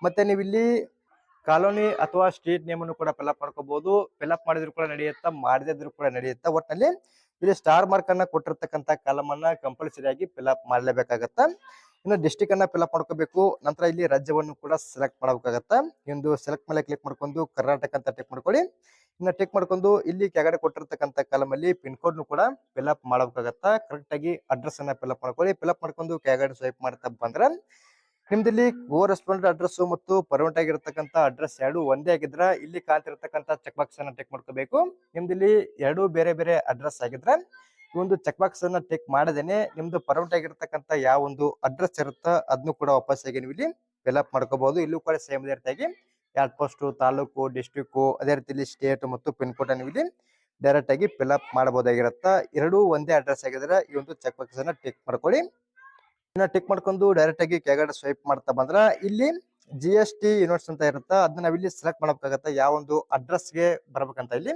[SPEAKER 1] ಮತ್ತೆ ನೀವು ಇಲ್ಲಿ ಕಾಲೋನಿ ಅಥವಾ ಸ್ಟ್ರೀಟ್ ನೇಮ್ ಅನ್ನು ಕೂಡ ಫಿಲ್ಅಪ್ ಮಾಡ್ಕೋಬಹುದು ಫಿಲ್ಅಪ್ ಮಾಡಿದ್ರು ಕೂಡ ನಡೆಯುತ್ತಾ ಮಾಡದಿದ್ರು ಕೂಡ ನಡೆಯುತ್ತಾ. ಒಟ್ಟಿನಲ್ಲಿ ಇಲ್ಲಿ ಸ್ಟಾರ್ ಮಾರ್ಕ್ ಅನ್ನ ಕೊಟ್ಟಿರ್ತಕ್ಕಂಥ ಕಾಲಮ್ ಅನ್ನ ಕಂಪಲ್ಸರಿ ಆಗಿ ಫಿಲ್ಅಪ್ ಮಾಡಲೇಬೇಕಾಗತ್ತ? ಇನ್ನು ಡಿಸ್ಟಿಕ್ ಅನ್ನ ಫಿಲ್ಅಪ್ ಮಾಡ್ಕೋಬೇಕು. ನಂತರ ಇಲ್ಲಿ ರಾಜ್ಯವನ್ನು ಕೂಡ ಸೆಲೆಕ್ಟ್ ಮಾಡಬೇಕಾಗತ್ತ? ಇಂದು ಸೆಲೆಕ್ಟ್ ಮೇಲೆ ಕ್ಲಿಕ್ ಮಾಡ್ಕೊಂಡು ಕರ್ನಾಟಕ ಅಂತ ಟೆಕ್ ಮಾಡ್ಕೊಳ್ಳಿ. ಇನ್ನು ಟೆಕ್ ಮಾಡ್ಕೊಂಡು ಇಲ್ಲಿ ಕೆಳಗಡೆ ಕೊಟ್ಟಿರ್ತಕ್ಕಂಥ ಕಾಲಮ್ ಅಲ್ಲಿ ಪಿನ್ ಕೋಡ್ ಕೂಡ ಫಿಲ್ಅಪ್ ಮಾಡಬೇಕಾಗತ್ತ? ಕರೆಕ್ಟ್ ಆಗಿ ಅಡ್ರೆಸ್ ಅನ್ನ ಫಿಲ್ಅಪ್ ಮಾಡ್ಕೊಳ್ಳಿ. ಫಿಲ್ಅಪ್ ಮಾಡ್ಕೊಂಡು ಕೆಳಗಡೆ ಸ್ವೈಪ್ ಮಾಡ್ತಾ ಬಂದ್ರೆ ನಿಮ್ದಲ್ಲಿ ಗೋ ರೆಸ್ಪಾಂಡ್ ಅಡ್ರೆಸ್ ಮತ್ತು ಪರ್ಮನೆಂಟ್ ಆಗಿರತಕ್ಕಂತ ಅಡ್ರೆಸ್ ಎರಡು ಒಂದೇ ಆಗಿದ್ರೆ ಇಲ್ಲಿ ಕಾಣ್ತಿರ್ತಕ್ಕಂಥ ಚೆಕ್ ಬಾಕ್ಸ್ ಅನ್ನ ಟೆಕ್ ಮಾಡ್ಕೋಬೇಕು. ನಿಮ್ದಿಲ್ಲಿ ಎರಡು ಬೇರೆ ಬೇರೆ ಅಡ್ರೆಸ್ ಆಗಿದ್ರೆ ಒಂದು ಚೆಕ್ ಬಾಕ್ಸ್ ಅನ್ನ ಟೆಕ್ ಮಾಡದೇನೆ ನಿಮ್ದು ಪರ್ಮನೆಂಟ್ ಆಗಿರತಕ್ಕಂತ ಯಾವ ಒಂದು ಅಡ್ರೆಸ್ ಇರುತ್ತೋ ಅದನ್ನು ಕೂಡ ವಾಪಸ್ ಆಗಿ ನೀವು ಇಲ್ಲಿ ಫಿಲ್ಅಪ್ ಮಾಡ್ಕೋಬಹುದು. ಇಲ್ಲೂ ಕೂಡ ಸೇಮ್ ಅದೇ ರೀತಿಯಾಗಿ ಯಾರ್ಡ್ ಪೋಸ್ಟ್ ತಾಲೂಕು ಡಿಸ್ಟಿಕ್ ಅದೇ ರೀತಿಯಲ್ಲಿ ಸ್ಟೇಟ್ ಮತ್ತು ಪಿನ್ ಕೋಡ್ ನೀವು ಇಲ್ಲಿ ಡೈರೆಕ್ಟ್ ಆಗಿ ಫಿಲ್ಅಪ್ ಮಾಡಬಹುದಾಗಿರತ್ತ. ಎರಡು ಒಂದೇ ಅಡ್ರೆಸ್ ಆಗಿದ್ರೆ ಈ ಒಂದು ಚೆಕ್ ಬಾಕ್ಸ್ ಅನ್ನ ಟೆಕ್ ಮಾಡ್ಕೊಳ್ಳಿ. ಇನ್ನ ಟಿಕ್ ಮಾಡ್ಕೊಂಡು ಡೈರೆಕ್ಟ್ ಆಗಿ ಕೆಳಗಡೆ ಸ್ವೈಪ್ ಮಾಡ್ತಾ ಬಂದ್ರ ಇಲ್ಲಿ ಜಿ ಎಸ್ ಟಿ ಯೂನಿಟ್ಸ್ ಅಂತ ಇರುತ್ತೆ ಅದನ್ನ ನಾವ್ ಇಲ್ಲಿ ಸೆಲೆಕ್ಟ್ ಮಾಡಬೇಕಾಗತ್ತೆ ಯಾವ ಒಂದು ಅಡ್ರೆಸ್ಗೆ ಬರ್ಬೇಕಂತ. ಇಲ್ಲಿ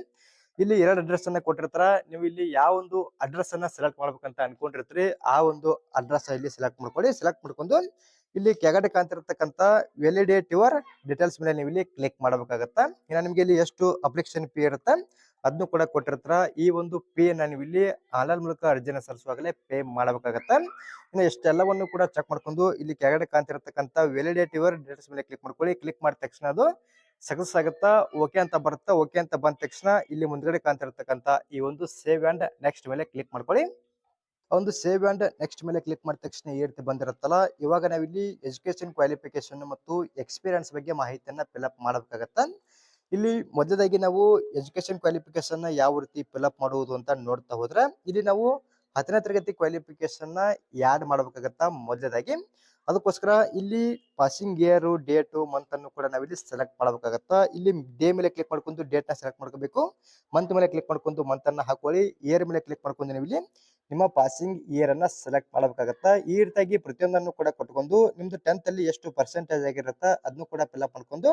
[SPEAKER 1] ಇಲ್ಲಿ ಎರಡು ಅಡ್ರೆಸ್ ಅನ್ನ ಕೊಟ್ಟಿರ್ತಾರ. ನೀವು ಇಲ್ಲಿ ಯಾವ ಒಂದು ಅಡ್ರೆಸ್ ಅನ್ನ ಸೆಲೆಕ್ಟ್ ಮಾಡ್ಬೇಕಂತ ಅನ್ಕೊಂಡಿರ್ತೀರಿ, ಆ ಒಂದು ಅಡ್ರೆಸ್ ಇಲ್ಲಿ ಸೆಲೆಕ್ಟ್ ಮಾಡ್ಕೊಳ್ಳಿ. ಸೆಲೆಕ್ಟ್ ಮಾಡ್ಕೊಂಡು ಇಲ್ಲಿ ಕೆಳಗಡೆ ಕಾಣ್ತಿರ್ತಕ್ಕಂಥ ವ್ಯಾಲಿಡೇಟ್ ಯುವರ್ ಡೀಟೇಲ್ಸ್ ಮೇಲೆ ನೀವು ಇಲ್ಲಿ ಕ್ಲಿಕ್ ಮಾಡಬೇಕಾಗತ್ತ. ಇನ್ನ ನಿಮ್ಗೆ ಇಲ್ಲಿ ಎಷ್ಟು ಅಪ್ಲಿಕೇಶನ್ ಫೀ ಇರುತ್ತೆ ಅದನ್ನು ಕೂಡ ಕೊಟ್ಟಿರ್ತಾರ. ಈ ಒಂದು ಪೇ ನೀವು ಇಲ್ಲಿ ಆನ್ಲೈನ್ ಮೂಲಕ ಅರ್ಜಿನ ಸಲ್ಲಿಸುವಾಗಲೇ ಪೇ ಮಾಡಬೇಕಾಗತ್ತ. ಇನ್ನು ಎಷ್ಟೆಲ್ಲವನ್ನು ಕೂಡ ಚೆಕ್ ಮಾಡ್ಕೊಂಡು ಇಲ್ಲಿ ಕೆಳಗಡೆ ಕಾಣ್ತಿರ್ತಕ್ಕಂಥ ವ್ಯಾಲಿಡೇಟ್ ಯುವರ್ ಡೇಟ್ಸ್ ಮೇಲೆ ಕ್ಲಿಕ್ ಮಾಡ್ಕೊಳ್ಳಿ. ಕ್ಲಿಕ್ ಮಾಡಿದ ತಕ್ಷಣ ಅದು ಸಕ್ಸಸ್ ಆಗುತ್ತಾ ಓಕೆ ಅಂತ ಬರುತ್ತಾ ಓಕೆ ಅಂತ ಬಂದ ತಕ್ಷಣ ಇಲ್ಲಿ ಮುಂದ್ಗಡೆ ಕಾಣ್ತಿರ್ತಕ್ಕಂಥ ಈ ಒಂದು ಸೇವ್ ಆ್ಯಂಡ್ ನೆಕ್ಸ್ಟ್ ಮೇಲೆ ಕ್ಲಿಕ್ ಮಾಡ್ಕೊಳ್ಳಿ. ಒಂದು ಸೇವ್ ಆ್ಯಂಡ್ ನೆಕ್ಸ್ಟ್ ಮೇಲೆ ಕ್ಲಿಕ್ ಮಾಡಿದ ತಕ್ಷಣ ಈ ರೀತಿ ಬಂದಿರುತ್ತಲ್ಲ, ಇವಾಗ ನಾವಿಲ್ಲಿ ಎಜುಕೇಶನ್ ಕ್ವಾಲಿಫಿಕೇಶನ್ ಮತ್ತು ಎಕ್ಸ್ಪೀರಿಯನ್ಸ್ ಬಗ್ಗೆ ಮಾಹಿತಿಯನ್ನು ಫಿಲ್ ಅಪ್ ಮಾಡಬೇಕಾಗತ್ತ. ಇಲ್ಲಿ ಮೊದಲದಾಗಿ ನಾವು ಎಜುಕೇಶನ್ ಕ್ವಾಲಿಫಿಕೇಶನ್ ಯಾವ ರೀತಿ ಫಿಲ್ಅಪ್ ಮಾಡುವುದು ಅಂತ ನೋಡ್ತಾ ಹೋದ್ರೆ, ಇಲ್ಲಿ ನಾವು ಹತ್ತನೇ ತರಗತಿ ಕ್ವಾಲಿಫಿಕೇಶನ್ ಯಾಡ್ ಮಾಡಬೇಕಾಗತ್ತ ಮೊದಲದಾಗಿ ಅದಕ್ಕೋಸ್ಕರ ಇಲ್ಲಿ ಪಾಸಿಂಗ್ ಇಯರ್ ಡೇಟು ಮಂತ್ ಅನ್ನು ಕೂಡ ನಾವಿಲ್ಲಿ ಸೆಲೆಕ್ಟ್ ಮಾಡಬೇಕಾಗತ್ತ. ಇಲ್ಲಿ ಡೇ ಮೇಲೆ ಕ್ಲಿಕ್ ಮಾಡ್ಕೊಂಡು ಡೇಟ್ನ ಸೆಲೆಕ್ಟ್ ಮಾಡ್ಕೋಬೇಕು. ಮಂತ್ ಮೇಲೆ ಕ್ಲಿಕ್ ಮಾಡ್ಕೊಂಡು ಮಂತ್ ಅನ್ನ ಹಾಕೊಳ್ಳಿ. ಇಯರ್ ಮೇಲೆ ಕ್ಲಿಕ್ ಮಾಡ್ಕೊಂಡು ನೀವು ಇಲ್ಲಿ ನಿಮ್ಮ ಪಾಸಿಂಗ್ ಇಯರ್ ಅನ್ನ ಸೆಲೆಕ್ಟ್ ಮಾಡಬೇಕಾಗತ್ತ. ಈ ರೀತಿಯಾಗಿ ಪ್ರತಿಯೊಂದನ್ನು ಕೂಡ ಕೊಟ್ಕೊಂಡು ನಿಮ್ದು ಟೆಂತ್ ಅಲ್ಲಿ ಎಷ್ಟು ಪರ್ಸೆಂಟೇಜ್ ಆಗಿರುತ್ತ ಅದನ್ನು ಕೂಡ ಫಿಲ್ಅಪ್ ಮಾಡ್ಕೊಂಡು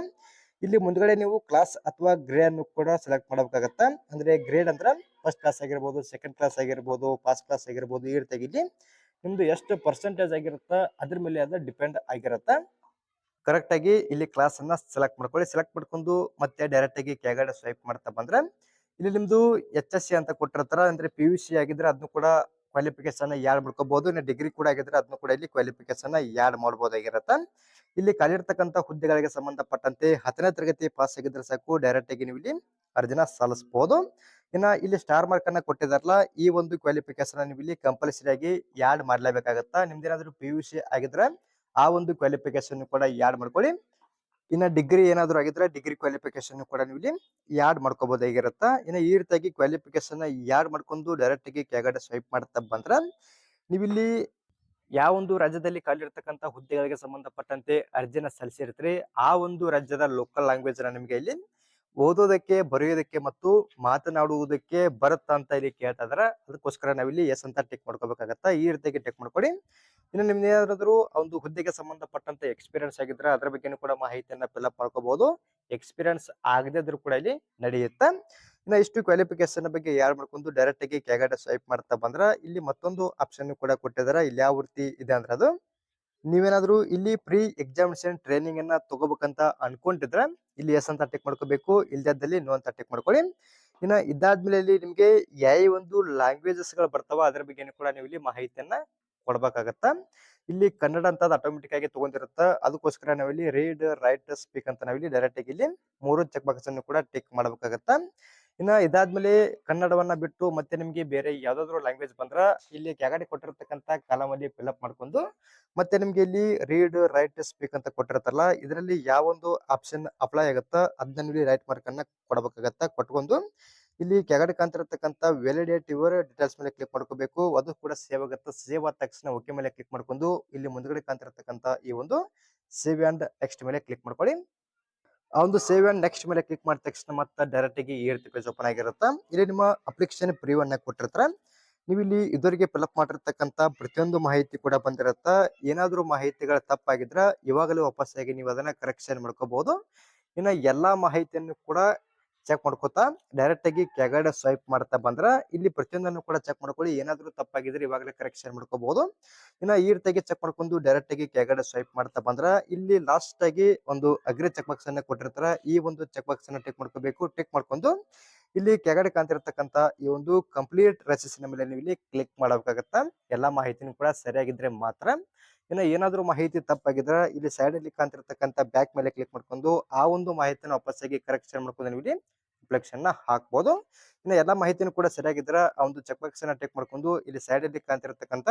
[SPEAKER 1] ಇಲ್ಲಿ ಮುಂದ್ಗಡೆ ನೀವು ಕ್ಲಾಸ್ ಅಥವಾ ಗ್ರೇಡ್ ಅನ್ನು ಕೂಡ ಸೆಲೆಕ್ಟ್ ಮಾಡಬೇಕಾಗತ್ತ? ಅಂದ್ರೆ ಗ್ರೇಡ್ ಅಂದ್ರೆ ಫಸ್ಟ್ ಕ್ಲಾಸ್ ಆಗಿರ್ಬೋದು ಸೆಕೆಂಡ್ ಕ್ಲಾಸ್ ಆಗಿರ್ಬೋದು ಫಸ್ಟ್ ಕ್ಲಾಸ್ ಆಗಿರ್ಬೋದು ಈ ರೀತಿಯಾಗಿ ಇಲ್ಲಿ ನಿಮ್ದು ಎಷ್ಟು ಪರ್ಸೆಂಟೇಜ್ ಆಗಿರುತ್ತ? ಅದ್ರ ಮೇಲೆ ಅದು ಡಿಪೆಂಡ್ ಆಗಿರತ್ತ? ಕರೆಕ್ಟ್ ಆಗಿ ಇಲ್ಲಿ ಕ್ಲಾಸ್ ಅನ್ನ ಸೆಲೆಕ್ಟ್ ಮಾಡ್ಕೊಳ್ಳಿ. ಸೆಲೆಕ್ಟ್ ಮಾಡ್ಕೊಂಡು ಮತ್ತೆ ಡೈರೆಕ್ಟ್ ಆಗಿ ಕೆಳಗಡೆ ಸ್ವೈಪ್ ಮಾಡ್ತಾ ಬಂದ್ರೆ ಇಲ್ಲಿ ನಿಮ್ದು ಎಚ್ ಎಸ್ ಸಿ ಅಂತ ಕೊಟ್ಟಿರ್ತಾರ. ಅಂದ್ರೆ ಪಿ ಯು ಸಿ ಆಗಿದ್ರೆ ಅದನ್ನು ಕೂಡ ಕ್ವಾಲಿಫಿಕೇಶನ್ ಯಾಡ್ ಮಾಡ್ಕೋಬಹುದು ಇನ್ನು ಡಿಗ್ರಿ ಕೂಡ ಆಗಿದ್ರೆ ಅದನ್ನು ಕೂಡ ಇಲ್ಲಿ ಕ್ವಾಲಿಫಿಕೇಶನ್ ಯಾಡ್ ಮಾಡಬಹುದಾಗಿರತ್ತ ಇಲ್ಲಿ ಕಲಿರ್ತಕ್ಕಂಥ ಹುದ್ದೆಗಳಿಗೆ ಸಂಬಂಧಪಟ್ಟಂತೆ ಹತ್ತನೇ ತರಗತಿ ಪಾಸ್ ಆಗಿದ್ರೆ ಸಾಕು ಡೈರೆಕ್ಟ್ ಆಗಿ ನೀವು ಇಲ್ಲಿ ಅರ್ಜಿನ ಸಲ್ಲಿಸಬಹುದು ಇನ್ನ ಇಲ್ಲಿ ಸ್ಟಾರ್ ಮಾರ್ಕ್ ಅನ್ನ ಕೊಟ್ಟಿದಾರಲ್ಲ ಈ ಒಂದು ಕ್ವಾಲಿಫಿಕೇಶನ್ ನೀವು ಇಲ್ಲಿ ಕಂಪಲ್ಸರಿ ಆಗಿ ಯಾಡ್ ಮಾಡ್ಲೇಬೇಕಾಗತ್ತ? ನಿಮ್ದೇನಾದ್ರೂ ಪಿ ಯು ಸಿ ಆಗಿದ್ರೆ ಆ ಒಂದು ಕ್ವಾಲಿಫಿಕೇಶನ್ ಕೂಡ ಯಾಡ್ ಮಾಡ್ಕೊಳ್ಳಿ? ಇನ್ನ ಡಿಗ್ರಿ ಏನಾದ್ರು ಆಗಿದ್ರೆ ಡಿಗ್ರಿ ಕ್ವಾಲಿಫಿಕೇಶನ್ ಕೂಡ ನೀವು ಇಲ್ಲಿ ಯಾಡ್ ಮಾಡ್ಕೋಬಹುದಾಗಿರತ್ತ ಇನ್ನ ಈ ರೀತಿಯಾಗಿ ಕ್ವಾಲಿಫಿಕೇಶನ್ ಯಾಡ್ ಮಾಡ್ಕೊಂಡು ಡೈರೆಕ್ಟ್ ಆಗಿ ಕೆಳಗಡೆ ಸ್ವೈಪ್ ಮಾಡ್ತಾ ಬಂದ್ರ ನೀವಿಲ್ಲಿ ಯಾವ ಒಂದು ರಾಜ್ಯದಲ್ಲಿ ಖಾಲಿ ಇರ್ತಕ್ಕಂಥ ಹುದ್ದೆಗಳಿಗೆ ಸಂಬಂಧಪಟ್ಟಂತೆ ಅರ್ಜಿನ ಸಲ್ಲಿಸಿರ್ತೀರಿ, ಆ ಒಂದು ರಾಜ್ಯದ ಲೋಕಲ್ ಲ್ಯಾಂಗ್ವೇಜ್ ನಿಮಗೆ ಇಲ್ಲಿ ಓದೋದಕ್ಕೆ, ಬರೆಯೋದಕ್ಕೆ ಮತ್ತು ಮಾತನಾಡುವುದಕ್ಕೆ ಬರುತ್ತಾ ಅಂತ ಇಲ್ಲಿ ಕೇಳ್ತಾ ಇದಾರೆ. ಅದಕ್ಕೋಸ್ಕರ ನಾವಿಲ್ಲಿ ಎಸ್ ಅಂತ ಟೆಕ್ ಮಾಡ್ಕೋಬೇಕಾಗತ್ತ. ಈ ರೀತಿಯಾಗಿ ಟೆಕ್ ಮಾಡ್ಕೊಡಿ. ಇನ್ನು ನಿಮ್ದು ಏನಾದ್ರು ಒಂದು ಹುದ್ದೆಗೆ ಸಂಬಂಧಪಟ್ಟಂತ ಎಕ್ಸ್ಪೀರಿಯನ್ಸ್ ಆಗಿದ್ರೆ ಅದ್ರ ಬಗ್ಗೆನೂ ಕೂಡ ಮಾಹಿತಿಯನ್ನ ಫಿಲ್ಅಪ್ ಮಾಡ್ಕೋಬಹುದು ಎಕ್ಸ್ಪೀರಿಯನ್ಸ್ ಆಗದೇ ಇದ್ರೂ ಕೂಡ ಇಲ್ಲಿ ನಡೆಯುತ್ತೆ. ಇನ್ನ ಇಷ್ಟು ಕ್ವಾಲಿಫಿಕೇಶನ್ ಬಗ್ಗೆ ಯಾರು ಮಾಡ್ಕೊಂಡು ಡೈರೆಕ್ಟ್ ಆಗಿ ಕೆಳಗಡೆ ಸ್ವೈಪ್ ಮಾಡ್ತಾ ಬಂದ್ರ ಇಲ್ಲಿ ಮತ್ತೊಂದು ಆಪ್ಷನ್ ಕೂಡ ಕೊಟ್ಟಿದ್ದಾರೆ. ಇಲ್ಲಿ ಯಾವ ವೃತ್ತಿ ಇದೆ ಅಂದ್ರೆ ಅದು ನೀವೇನಾದ್ರೂ ಇಲ್ಲಿ ಪ್ರೀ ಎಕ್ಸಾಮಿನೇಷನ್ ಟ್ರೈನಿಂಗ್ ಅನ್ನ ತಗೋಬೇಕಂತ ಅನ್ಕೊಂಡಿದ್ರೆ ಇಲ್ಲಿ ಎಸ್ ಅಂತ ಟೆಕ್ ಮಾಡ್ಕೋಬೇಕು ಇಲ್ದಲ್ಲಿ ನೋ ಅಂತ ಟೆಕ್ ಮಾಡ್ಕೊಳ್ಳಿ. ಇನ್ನ ಇದಾದ್ಮೇಲೆ ಇಲ್ಲಿ ನಿಮ್ಗೆ ಯಾವ ಒಂದು ಲ್ಯಾಂಗ್ವೇಜಸ್ಗಳು ಬರ್ತಾವ, ಅದ್ರ ಬಗ್ಗೆ ಕೂಡ ನೀವು ಇಲ್ಲಿ ಮಾಹಿತಿಯನ್ನ ಕೊಡ್ಬೇಕಾಗತ್ತ? ಇಲ್ಲಿ ಕನ್ನಡ ಅಂತ ಆಟೋಮೆಟಿಕ್ ಆಗಿ ತಗೊಂಡಿರುತ್ತ. ಅದಕ್ಕೋಸ್ಕರ ನಾವಿಲ್ಲಿ ರೀಡ್ ರೈಟ್ ಸ್ಪೀಕ್ ಅಂತ ನಾವಿಲ್ಲಿ ಡೈರೆಕ್ಟ್ ಆಗಿ ಇಲ್ಲಿ ಮೂರು ಚೆಕ್ ಬಾಕ್ಸ್ ಅನ್ನು ಕೂಡ ಟಿಕ್ ಮಾಡ್ಬೇಕಾಗತ್ತ? ಇನ್ನ ಇದಾದ್ಮೇಲೆ ಕನ್ನಡವನ್ನ ಬಿಟ್ಟು ಮತ್ತೆ ನಿಮ್ಗೆ ಬೇರೆ ಯಾವ್ದಾದ್ರು ಲ್ಯಾಂಗ್ವೇಜ್ ಬಂದ್ರ ಇಲ್ಲಿ ಕೆಳಗಡೆ ಕೊಟ್ಟಿರ್ತಕ್ಕಂತ ಕಾಲಮ್ ಅಲ್ಲಿ ಫಿಲ್ಅಪ್ ಮಾಡ್ಕೊಂಡು ಮತ್ತೆ ನಿಮ್ಗೆ ಇಲ್ಲಿ ರೀಡ್ ರೈಟ್ ಸ್ಪೀಕ್ ಅಂತ ಕೊಟ್ಟಿರ್ತಾರಲ್ಲ, ಇದರಲ್ಲಿ ಯಾವ ಒಂದು ಆಪ್ಷನ್ ಅಪ್ಲೈ ಆಗುತ್ತಾ ಅದನ್ನ ಇಲ್ಲಿ ರೈಟ್ ಮಾರ್ಕ್ ಅನ್ನ ಕೊಡಬೇಕಾಗತ್ತ ಕೊಟ್ಕೊಂಡು ಇಲ್ಲಿ ಕೆಳಗಡೆ ಕಾಣ್ತಿರತಕ್ಕಂತ ವ್ಯಾಲಿಡೇಟ್ ಯುವರ್ ಡೀಟೇಲ್ಸ್ ಮೇಲೆ ಕ್ಲಿಕ್ ಮಾಡ್ಕೋಬೇಕು. ಅದು ಕೂಡ ಸೇವ್ ಆಗುತ್ತೆ. ಸೇವ್ ಆದ ತಕ್ಷಣ ಓಕೆ ಮೇಲೆ ಕ್ಲಿಕ್ ಮಾಡ್ಕೊಂಡು ಇಲ್ಲಿ ಮುಂದ್ಗಡೆ ಕಾಣ್ತಿರತಕ್ಕಂತ ಈ ಒಂದು ಸೇವ್ ಅಂಡ್ ನೆಕ್ಸ್ಟ್ ಮೇಲೆ ಕ್ಲಿಕ್ ಮಾಡ್ಕೊಳ್ಳಿ. ಆ ಒಂದು ಸೇವ್ ನೆಕ್ಸ್ಟ್ ಮೇಲೆ ಕ್ಲಿಕ್ ಮಾಡಿದ ತಕ್ಷಣ ಮತ್ತೆ ಡೈರೆಕ್ಟ್ ಆಗಿ ರೀತಿ ಪೇಜ್ ಓಪನ್ ಆಗಿರುತ್ತೆ. ಇಲ್ಲಿ ನಿಮ್ಮ ಅಪ್ಲಿಕೇಶನ್ ಪ್ರಿವ್ಯೂ ಅನ್ನ ಕೊಟ್ಟಿರ್ತಾರೆ. ನೀವು ಇಲ್ಲಿ ಇದುವರೆಗೆ ಫಿಲ್ಅಪ್ ಮಾಡಿರ್ತಕ್ಕಂಥ ಪ್ರತಿಯೊಂದು ಮಾಹಿತಿ ಕೂಡ ಬಂದಿರತ್ತ. ಏನಾದರೂ ಮಾಹಿತಿಗಳು ತಪ್ಪಾಗಿದ್ರೆ ಇವಾಗಲೇ ಆಗಿ ನೀವು ಅದನ್ನ ಕರೆಕ್ಷನ್ ಮಾಡ್ಕೋಬಹುದು ಇನ್ನ ಎಲ್ಲಾ ಮಾಹಿತಿಯನ್ನು ಕೂಡ ಚೆಕ್ ಮಾಡ್ಕೋತಾ ಡೈರೆಕ್ಟ್ ಆಗಿ ಕೆಳಗಡೆ ಸ್ವೈಪ್ ಮಾಡ್ತಾ ಬಂದ್ರ ಇಲ್ಲಿ ಪ್ರತಿಯೊಂದನ್ನು ಕೂಡ ಚೆಕ್ ಮಾಡ್ಕೊಳ್ಳಿ. ಏನಾದ್ರೂ ತಪ್ಪಾಗಿದ್ರೆ ಇವಾಗಲೇ ಕರೆಕ್ಷನ್ ಮಾಡ್ಕೋಬಹುದು ಇನ್ನ ಈ ರೀತಿಯಾಗಿ ಚೆಕ್ ಮಾಡ್ಕೊಂಡು ಡೈರೆಕ್ಟ್ ಆಗಿ ಕೆಳಗಡೆ ಸ್ವೈಪ್ ಮಾಡ್ತಾ ಬಂದ್ರ ಇಲ್ಲಿ ಲಾಸ್ಟ್ ಆಗಿ ಒಂದು ಅಗ್ರಿ ಚೆಕ್ ಬಾಕ್ಸ್ ಅನ್ನ ಕೊಟ್ಟಿರ್ತಾರ. ಈ ಒಂದು ಚೆಕ್ ಬಾಕ್ಸ್ ಅನ್ನ ಟಿಕ್ ಮಾಡ್ಕೋಬೇಕು. ಟಿಕ್ ಮಾಡ್ಕೊಂಡು ಇಲ್ಲಿ ಕೆಳಗಡೆ ಕಾಣ್ತಿರ್ತಕ್ಕಂತ ಈ ಒಂದು ಕಂಪ್ಲೀಟ್ ರೆಸಿಸ್ನ ಮೇಲೆ ನೀವು ಇಲ್ಲಿ ಕ್ಲಿಕ್ ಮಾಡಬೇಕಾಗತ್ತ? ಎಲ್ಲಾ ಮಾಹಿತಿನೂ ಕೂಡ ಸರಿಯಾಗಿದ್ರೆ ಮಾತ್ರ ಇನ್ನ ಏನಾದರೂ ಮಾಹಿತಿ ತಪ್ಪಾಗಿದ್ರೆ ಇಲ್ಲಿ ಸೈಡ್ ಅಲ್ಲಿ ಕಾಣ್ತಿರ್ತಕ್ಕಂತ ಬ್ಯಾಕ್ ಮೇಲೆ ಕ್ಲಿಕ್ ಮಾಡ್ಕೊಂಡು ಆ ಒಂದು ಮಾಹಿತಿನ ವಾಪಸ್ಸಾಗಿ ಕರೆಕ್ಷನ್ ಮಾಡ್ಕೊಂಡು ನೀವು ಇಲ್ಲಿ ನ ಹಾಕ್ಬೋದು. ಇನ್ನು ಎಲ್ಲಾ ಮಾಹಿತಿನೂ ಕೂಡ ಸರಿಯಾಗಿದ್ರೆ ಆ ಒಂದು ಚೆಕ್ ಬಾಕ್ಸ್ ಅನ್ನ ಟೆಕ್ ಮಾಡ್ಕೊಂಡು ಇಲ್ಲಿ ಸೈಡ್ ಅಲ್ಲಿ ಕಾಣ್ತಿರ್ತಕ್ಕಂತ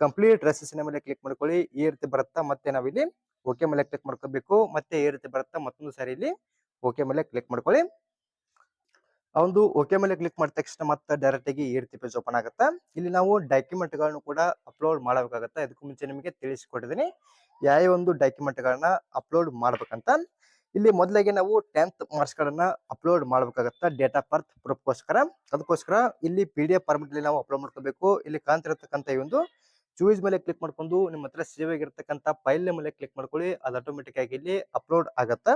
[SPEAKER 1] ಕಂಪ್ಲೀಟ್ನ ಮೇಲೆ ಕ್ಲಿಕ್ ಮಾಡ್ಕೊಳ್ಳಿ. ಈ ರೀತಿ ಬರುತ್ತಾ ಮತ್ತೆ ನಾವಿಲ್ಲಿ ಓಕೆ ಮೇಲೆ ಕ್ಲಿಕ್ ಮಾಡ್ಕೋಬೇಕು. ಮತ್ತೆ ಈ ರೀತಿ ಬರುತ್ತಾ ಮತ್ತೊಂದು ಸಾರಿ ಇಲ್ಲಿ ಓಕೆ ಮೇಲೆ ಕ್ಲಿಕ್ ಮಾಡ್ಕೊಳ್ಳಿ. ಒಂದು ಓಕೆ ಮೇಲೆ ಕ್ಲಿಕ್ ಮಾಡಿದ ತಕ್ಷಣ ಮತ್ತೆ ಡೈರೆಕ್ಟ್ ಆಗಿ ಈ ರೀತಿ ಪೇಜ್ ಓಪನ್ ಆಗುತ್ತೆ. ಇಲ್ಲಿ ನಾವು ಡಾಕ್ಯುಮೆಂಟ್ಗಳನ್ನು ಕೂಡ ಅಪ್ಲೋಡ್ ಮಾಡಬೇಕಾಗತ್ತೆ. ಇದಕ್ಕೂ ಮುಂಚೆ ನಿಮಗೆ ತಿಳಿಸಿಕೊಟ್ಟಿದ್ದೀನಿ. ಯಾವ ಒಂದು ಡಾಕ್ಯುಮೆಂಟ್ ಗಳನ್ನ ಅಪ್ಲೋಡ್ ಮಾಡ್ಬೇಕಂತ. ಇಲ್ಲಿ ಮೊದಲಿಗೆ ನಾವು ಟೆಂತ್ ಮಾರ್ಕ್ಸ್ ಗಳನ್ನ ಅಪ್ಲೋಡ್ ಮಾಡ್ಬೇಕಾಗತ್ತ ಡೇಟ್ ಆಫ್ ಬರ್ತ್ ಪ್ರೂಫ್ಗೋಸ್ಕರ ಅದಕ್ಕೋಸ್ಕರ ಇಲ್ಲಿ ಪಿ ಡಿ ಎಫ್ ಅಲ್ಲಿ ನಾವು ಅಪ್ಲೋಡ್ ಮಾಡ್ಕೋಬೇಕು. ಇಲ್ಲಿ ಕಾಣ್ತಿರತಕ್ಕಂತ ಈ ಒಂದು ಚೂಸ್ ಮೇಲೆ ಕ್ಲಿಕ್ ಮಾಡ್ಕೊಂಡು ನಿಮ್ಮ ಹತ್ರ ಸೇವ್ ಆಗಿರ್ತಕ್ಕಂಥ ಫೈಲ್ ಮೇಲೆ ಕ್ಲಿಕ್ ಮಾಡ್ಕೊಳ್ಳಿ. ಅದು ಆಟೋಮೆಟಿಕ್ ಆಗಿ ಇಲ್ಲಿ ಅಪ್ಲೋಡ್ ಆಗತ್ತ.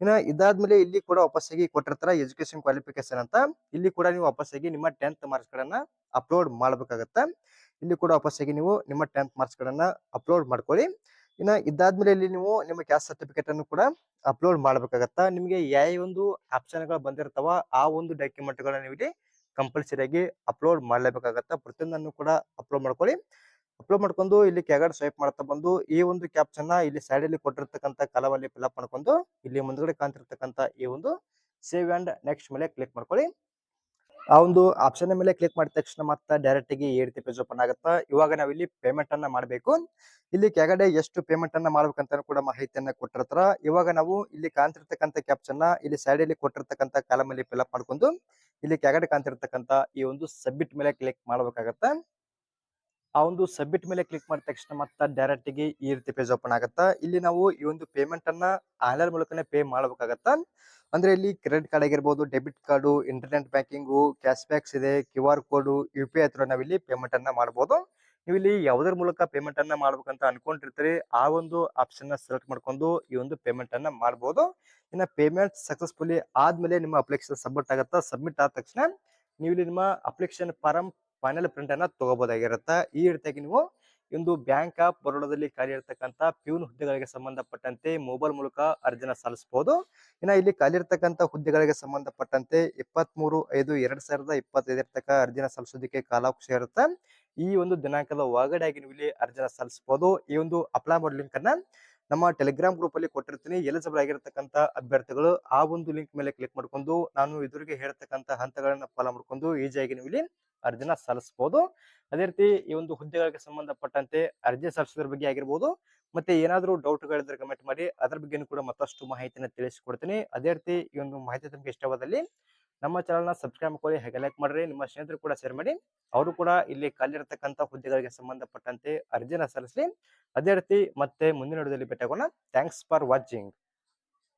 [SPEAKER 1] ಇನ್ನ ಇದಾದ್ಮೇಲೆ ಇಲ್ಲಿ ಕೂಡ ವಾಪಸ್ಸಾಗಿ ಕೊಟ್ಟಿರ್ತಾರ ಎಜುಕೇಶನ್ ಕ್ವಾಲಿಫಿಕೇಶನ್ ಅಂತ. ಇಲ್ಲಿ ಕೂಡ ನೀವು ವಾಪಸ್ಸಾಗಿ ನಿಮ್ಮ ಟೆಂತ್ ಮಾರ್ಕ್ಸ್ ಗಳನ್ನ ಅಪ್ಲೋಡ್ ಮಾಡ್ಬೇಕಾಗತ್ತ. ಇಲ್ಲಿ ಕೂಡ ವಾಪಸ್ಸಾಗಿ ನೀವು ನಿಮ್ಮ ಟೆಂತ್ ಮಾರ್ಕ್ಸ್ ಗಳನ್ನ ಅಪ್ಲೋಡ್ ಮಾಡ್ಕೊಳ್ಳಿ. ಇನ್ನ ಇದಾದ್ಮೇಲೆ ಇಲ್ಲಿ ನೀವು ನಿಮ್ಮ ಕ್ಯಾಸ್ಟ್ ಸರ್ಟಿಫಿಕೇಟ್ ಅನ್ನು ಕೂಡ ಅಪ್ಲೋಡ್ ಮಾಡ್ಬೇಕಾಗತ್ತ? ನಿಮಗೆ ಯಾವ ಒಂದು ಆಪ್ಷನ್ಗಳು ಬಂದಿರ್ತಾವ, ಆ ಒಂದು ಡಾಕ್ಯುಮೆಂಟ್ ಗಳನ್ನ ನೀವು ಇಲ್ಲಿ ಕಂಪಲ್ಸರಿ ಆಗಿ ಅಪ್ಲೋಡ್ ಮಾಡ್ಲೇಬೇಕಾಗತ್ತ? ಪ್ರತಿಯೊಂದನ್ನು ಕೂಡ ಅಪ್ಲೋಡ್ ಮಾಡ್ಕೊಳ್ಳಿ. ಅಪ್ಲೋಡ್ ಮಾಡ್ಕೊಂಡು ಇಲ್ಲಿ ಕೆಳಗಡೆ ಸ್ವೈಪ್ ಮಾಡ್ತಾ ಬಂದು, ಈ ಒಂದು ಕ್ಯಾಪ್ಷನ್ ಇಲ್ಲಿ ಸೈಡ್ ಅಲ್ಲಿ ಕೊಟ್ಟಿರ್ತಕ್ಕಂಥ ಕಲವಲ್ಲಿ ಫಿಲ್ಅಪ್ ಮಾಡ್ಕೊಂಡು, ಇಲ್ಲಿ ಮುಂದ್ಗಡೆ ಕಾಣ್ತಿರ್ತಕ್ಕಂಥ ಈ ಒಂದು ಸೇವ್ ಅಂಡ್ ನೆಕ್ಸ್ಟ್ ಮೇಲೆ ಕ್ಲಿಕ್ ಮಾಡ್ಕೊಳ್ಳಿ. ಆ ಒಂದು ಆಪ್ಷನ್ ಮೇಲೆ ಕ್ಲಿಕ್ ಮಾಡಿದ ತಕ್ಷಣ ಮತ್ತೆ ಡೈರೆಕ್ಟ್ ಆಗಿ ಈ ರೀತಿ ಪೇಜ್ ಓಪನ್ ಆಗುತ್ತಾ? ಇವಾಗ ನಾವು ಇಲ್ಲಿ ಪೇಮೆಂಟ್ ಅನ್ನ ಮಾಡಬೇಕು. ಇಲ್ಲಿ ಕೆಳಗಡೆ ಎಷ್ಟು ಪೇಮೆಂಟ್ ಅನ್ನ ಮಾಡ್ಬೇಕಂತ ಕೂಡ ಮಾಹಿತಿಯನ್ನ ಕೊಟ್ಟಿರ್ತಾರ. ಇವಾಗ ನಾವು ಇಲ್ಲಿ ಕಾಣ್ತಿರ್ತಕ್ಕಂಥ ಕ್ಯಾಪ್ಷನ್ ಇಲ್ಲಿ ಸೈಡ್ ಅಲ್ಲಿ ಕೊಟ್ಟಿರ್ತಕ್ಕಂಥ ಕಾಲಮಲ್ಲಿ ಫಿಲ್ ಅಪ್ ಮಾಡ್ಕೊಂಡು, ಇಲ್ಲಿ ಕೆಳಗಡೆ ಕಾಣ್ತಿರ್ತಕ್ಕಂಥ ಈ ಒಂದು ಸಬ್ಮಿಟ್ ಮೇಲೆ ಕ್ಲಿಕ್ ಮಾಡ್ಬೇಕಾಗತ್ತೆ? ಆ ಒಂದು ಸಬ್ಮಿಟ್ ಮೇಲೆ ಕ್ಲಿಕ್ ಮಾಡಿದ ತಕ್ಷಣ ಮತ್ತೆ ಡೈರೆಕ್ಟ್ ಆಗಿ ಈ ರೀತಿ ಪೇಜ್ ಓಪನ್ ಆಗುತ್ತಾ? ಇಲ್ಲಿ ನಾವು ಈ ಒಂದು ಪೇಮೆಂಟ್ ಅನ್ನ ಆನ್ಲೈನ್ ಮೂಲಕನೇ ಪೇ ಮಾಡಬೇಕಾಗತ್ತಾ? ಅಂದ್ರೆ ಇಲ್ಲಿ ಕ್ರೆಡಿಟ್ ಕಾರ್ಡ್ ಆಗಿರ್ಬೋದು debit card internet banking cash backs ಇದೆ Q R code U P I ನಾವಿಲ್ಲಿ ಪೇಮೆಂಟ್ ಅನ್ನ ಮಾಡಬಹುದು ನೀವು ಇಲ್ಲಿ ಯಾವುದರ ಮೂಲಕ ಪೇಮೆಂಟ್ ಅನ್ನ ಮಾಡ್ಬೇಕಂತ ಅನ್ಕೊಂಡಿರ್ತೀರಿ, ಆ ಒಂದು ಆಪ್ಷನ್ನ ಸೆಲೆಕ್ಟ್ ಮಾಡ್ಕೊಂಡು ಈ ಒಂದು ಪೇಮೆಂಟ್ ಅನ್ನ ಮಾಡಬಹುದು ಇನ್ನ ಪೇಮೆಂಟ್ ಸಕ್ಸಸ್ಫುಲಿ ಆದ್ಮೇಲೆ ನಿಮ್ಮ ಅಪ್ಲಿಕೇಶನ್ ಸಬ್ಮಿಟ್ ಆಗುತ್ತಾ? ಸಬ್ಮಿಟ್ ಆದ ತಕ್ಷಣ ನೀವು ಇಲ್ಲಿ ನಿಮ್ಮ ಅಪ್ಲಿಕೇಶನ್ ಫಾರಂ ಫೈನಲ್ ಪ್ರಿಂಟ್ ಅನ್ನ ತಗೋಬಹುದಾಗಿರುತ್ತೆ ಈ ರೀತಿಯಾಗಿ ನೀವು ಇಂದು ಬ್ಯಾಂಕ್ ಆಫ್ ಬರೋಡದಲ್ಲಿ ಖಾಲಿ ಇರತಕ್ಕಂತ ಪ್ಯೂನ್ ಹುದ್ದೆಗಳಿಗೆ ಸಂಬಂಧಪಟ್ಟಂತೆ ಮೊಬೈಲ್ ಮೂಲಕ ಅರ್ಜಿನ ಸಲ್ಲಿಸಬಹುದು ಇನ್ನ ಇಲ್ಲಿ ಖಾಲಿ ಇರತಕ್ಕಂತ ಹುದ್ದೆಗಳಿಗೆ ಸಂಬಂಧಪಟ್ಟಂತೆ ಇಪ್ಪತ್ತ್ ಮೂರು ಐದು, ಎರಡ್ ಸಾವಿರದ ಇಪ್ಪತ್ತೈದರ ತನಕ ಅರ್ಜಿನ ಸಲ್ಲಿಸೋದಕ್ಕೆ ಕಾಲಾವಕಾಶ ಇರುತ್ತೆ. ಈ ಒಂದು ದಿನಾಂಕದ ಒಳಗಡೆ ಆಗಿ ನೀವು ಇಲ್ಲಿ ಅರ್ಜಿನ ಸಲ್ಲಿಸಬಹುದು ಈ ಒಂದು ಅಪ್ಲೈ ಮಾಡೋ ಲಿಂಕ್ ಅನ್ನ ನಮ್ಮ ಟೆಲಿಗ್ರಾಮ್ ಗ್ರೂಪ್ ಅಲ್ಲಿ ಕೊಟ್ಟಿರ್ತೀನಿ. ಎಲಿಜಿಬಲ್ ಆಗಿರತಕ್ಕಂತ ಅಭ್ಯರ್ಥಿಗಳು ಆ ಒಂದು ಲಿಂಕ್ ಮೇಲೆ ಕ್ಲಿಕ್ ಮಾಡ್ಕೊಂಡು ನಾನು ಇದುವರೆಗೆ ಹೇಳ್ತಕ್ಕಂತ ಹಂತಗಳನ್ನ ಫಾಲೋ ಮಾಡ್ಕೊಂಡು ಈಜಿಯಾಗಿ ನೀವು ಇಲ್ಲಿ ಅರ್ಜಿನ ಸಲ್ಲಿಸಬಹುದು ಅದೇ ರೀತಿ ಈ ಒಂದು ಹುದ್ದೆಗಳಿಗೆ ಸಂಬಂಧಪಟ್ಟಂತೆ ಅರ್ಜಿ ಸಲ್ಲಿಸೋದ್ರ ಬಗ್ಗೆ ಆಗಿರ್ಬೋದು, ಮತ್ತೆ ಏನಾದರೂ ಡೌಟ್ಗಳಿದ್ರೆ ಕಮೆಂಟ್ ಮಾಡಿ, ಅದ್ರ ಬಗ್ಗೆನೂ ಕೂಡ ಮತ್ತಷ್ಟು ಮಾಹಿತಿನ ತಿಳಿಸಿಕೊಡ್ತೀನಿ. ಅದೇ ರೀತಿ ಈ ಒಂದು ಮಾಹಿತಿ ತಮಗೆ ಇಷ್ಟವಾದಲ್ಲಿ ನಮ್ಮ ಚಾನಲ್ನ ಸಬ್ಸ್ಕ್ರೈಬ್ ಮಾಡ್ಕೊಳ್ಳಿ, ಹಾಗೆ ಲೈಕ್ ಮಾಡ್ರಿ, ನಿಮ್ಮ ಸ್ನೇಹಿತರು ಕೂಡ ಶೇರ್ ಮಾಡಿ, ಅವರು ಕೂಡ ಇಲ್ಲಿ ಖಾಲಿರತಕ್ಕಂಥ ಹುದ್ದೆಗಳಿಗೆ ಸಂಬಂಧಪಟ್ಟಂತೆ ಅರ್ಜಿನ ಸಲ್ಲಿಸಲಿ. ಅದೇ ರೀತಿ ಮತ್ತೆ ಮುಂದಿನ ವಿಡಿಯೋದಲ್ಲಿ ಭೇಟಿಯಾಗೋಣ. Thanks for watching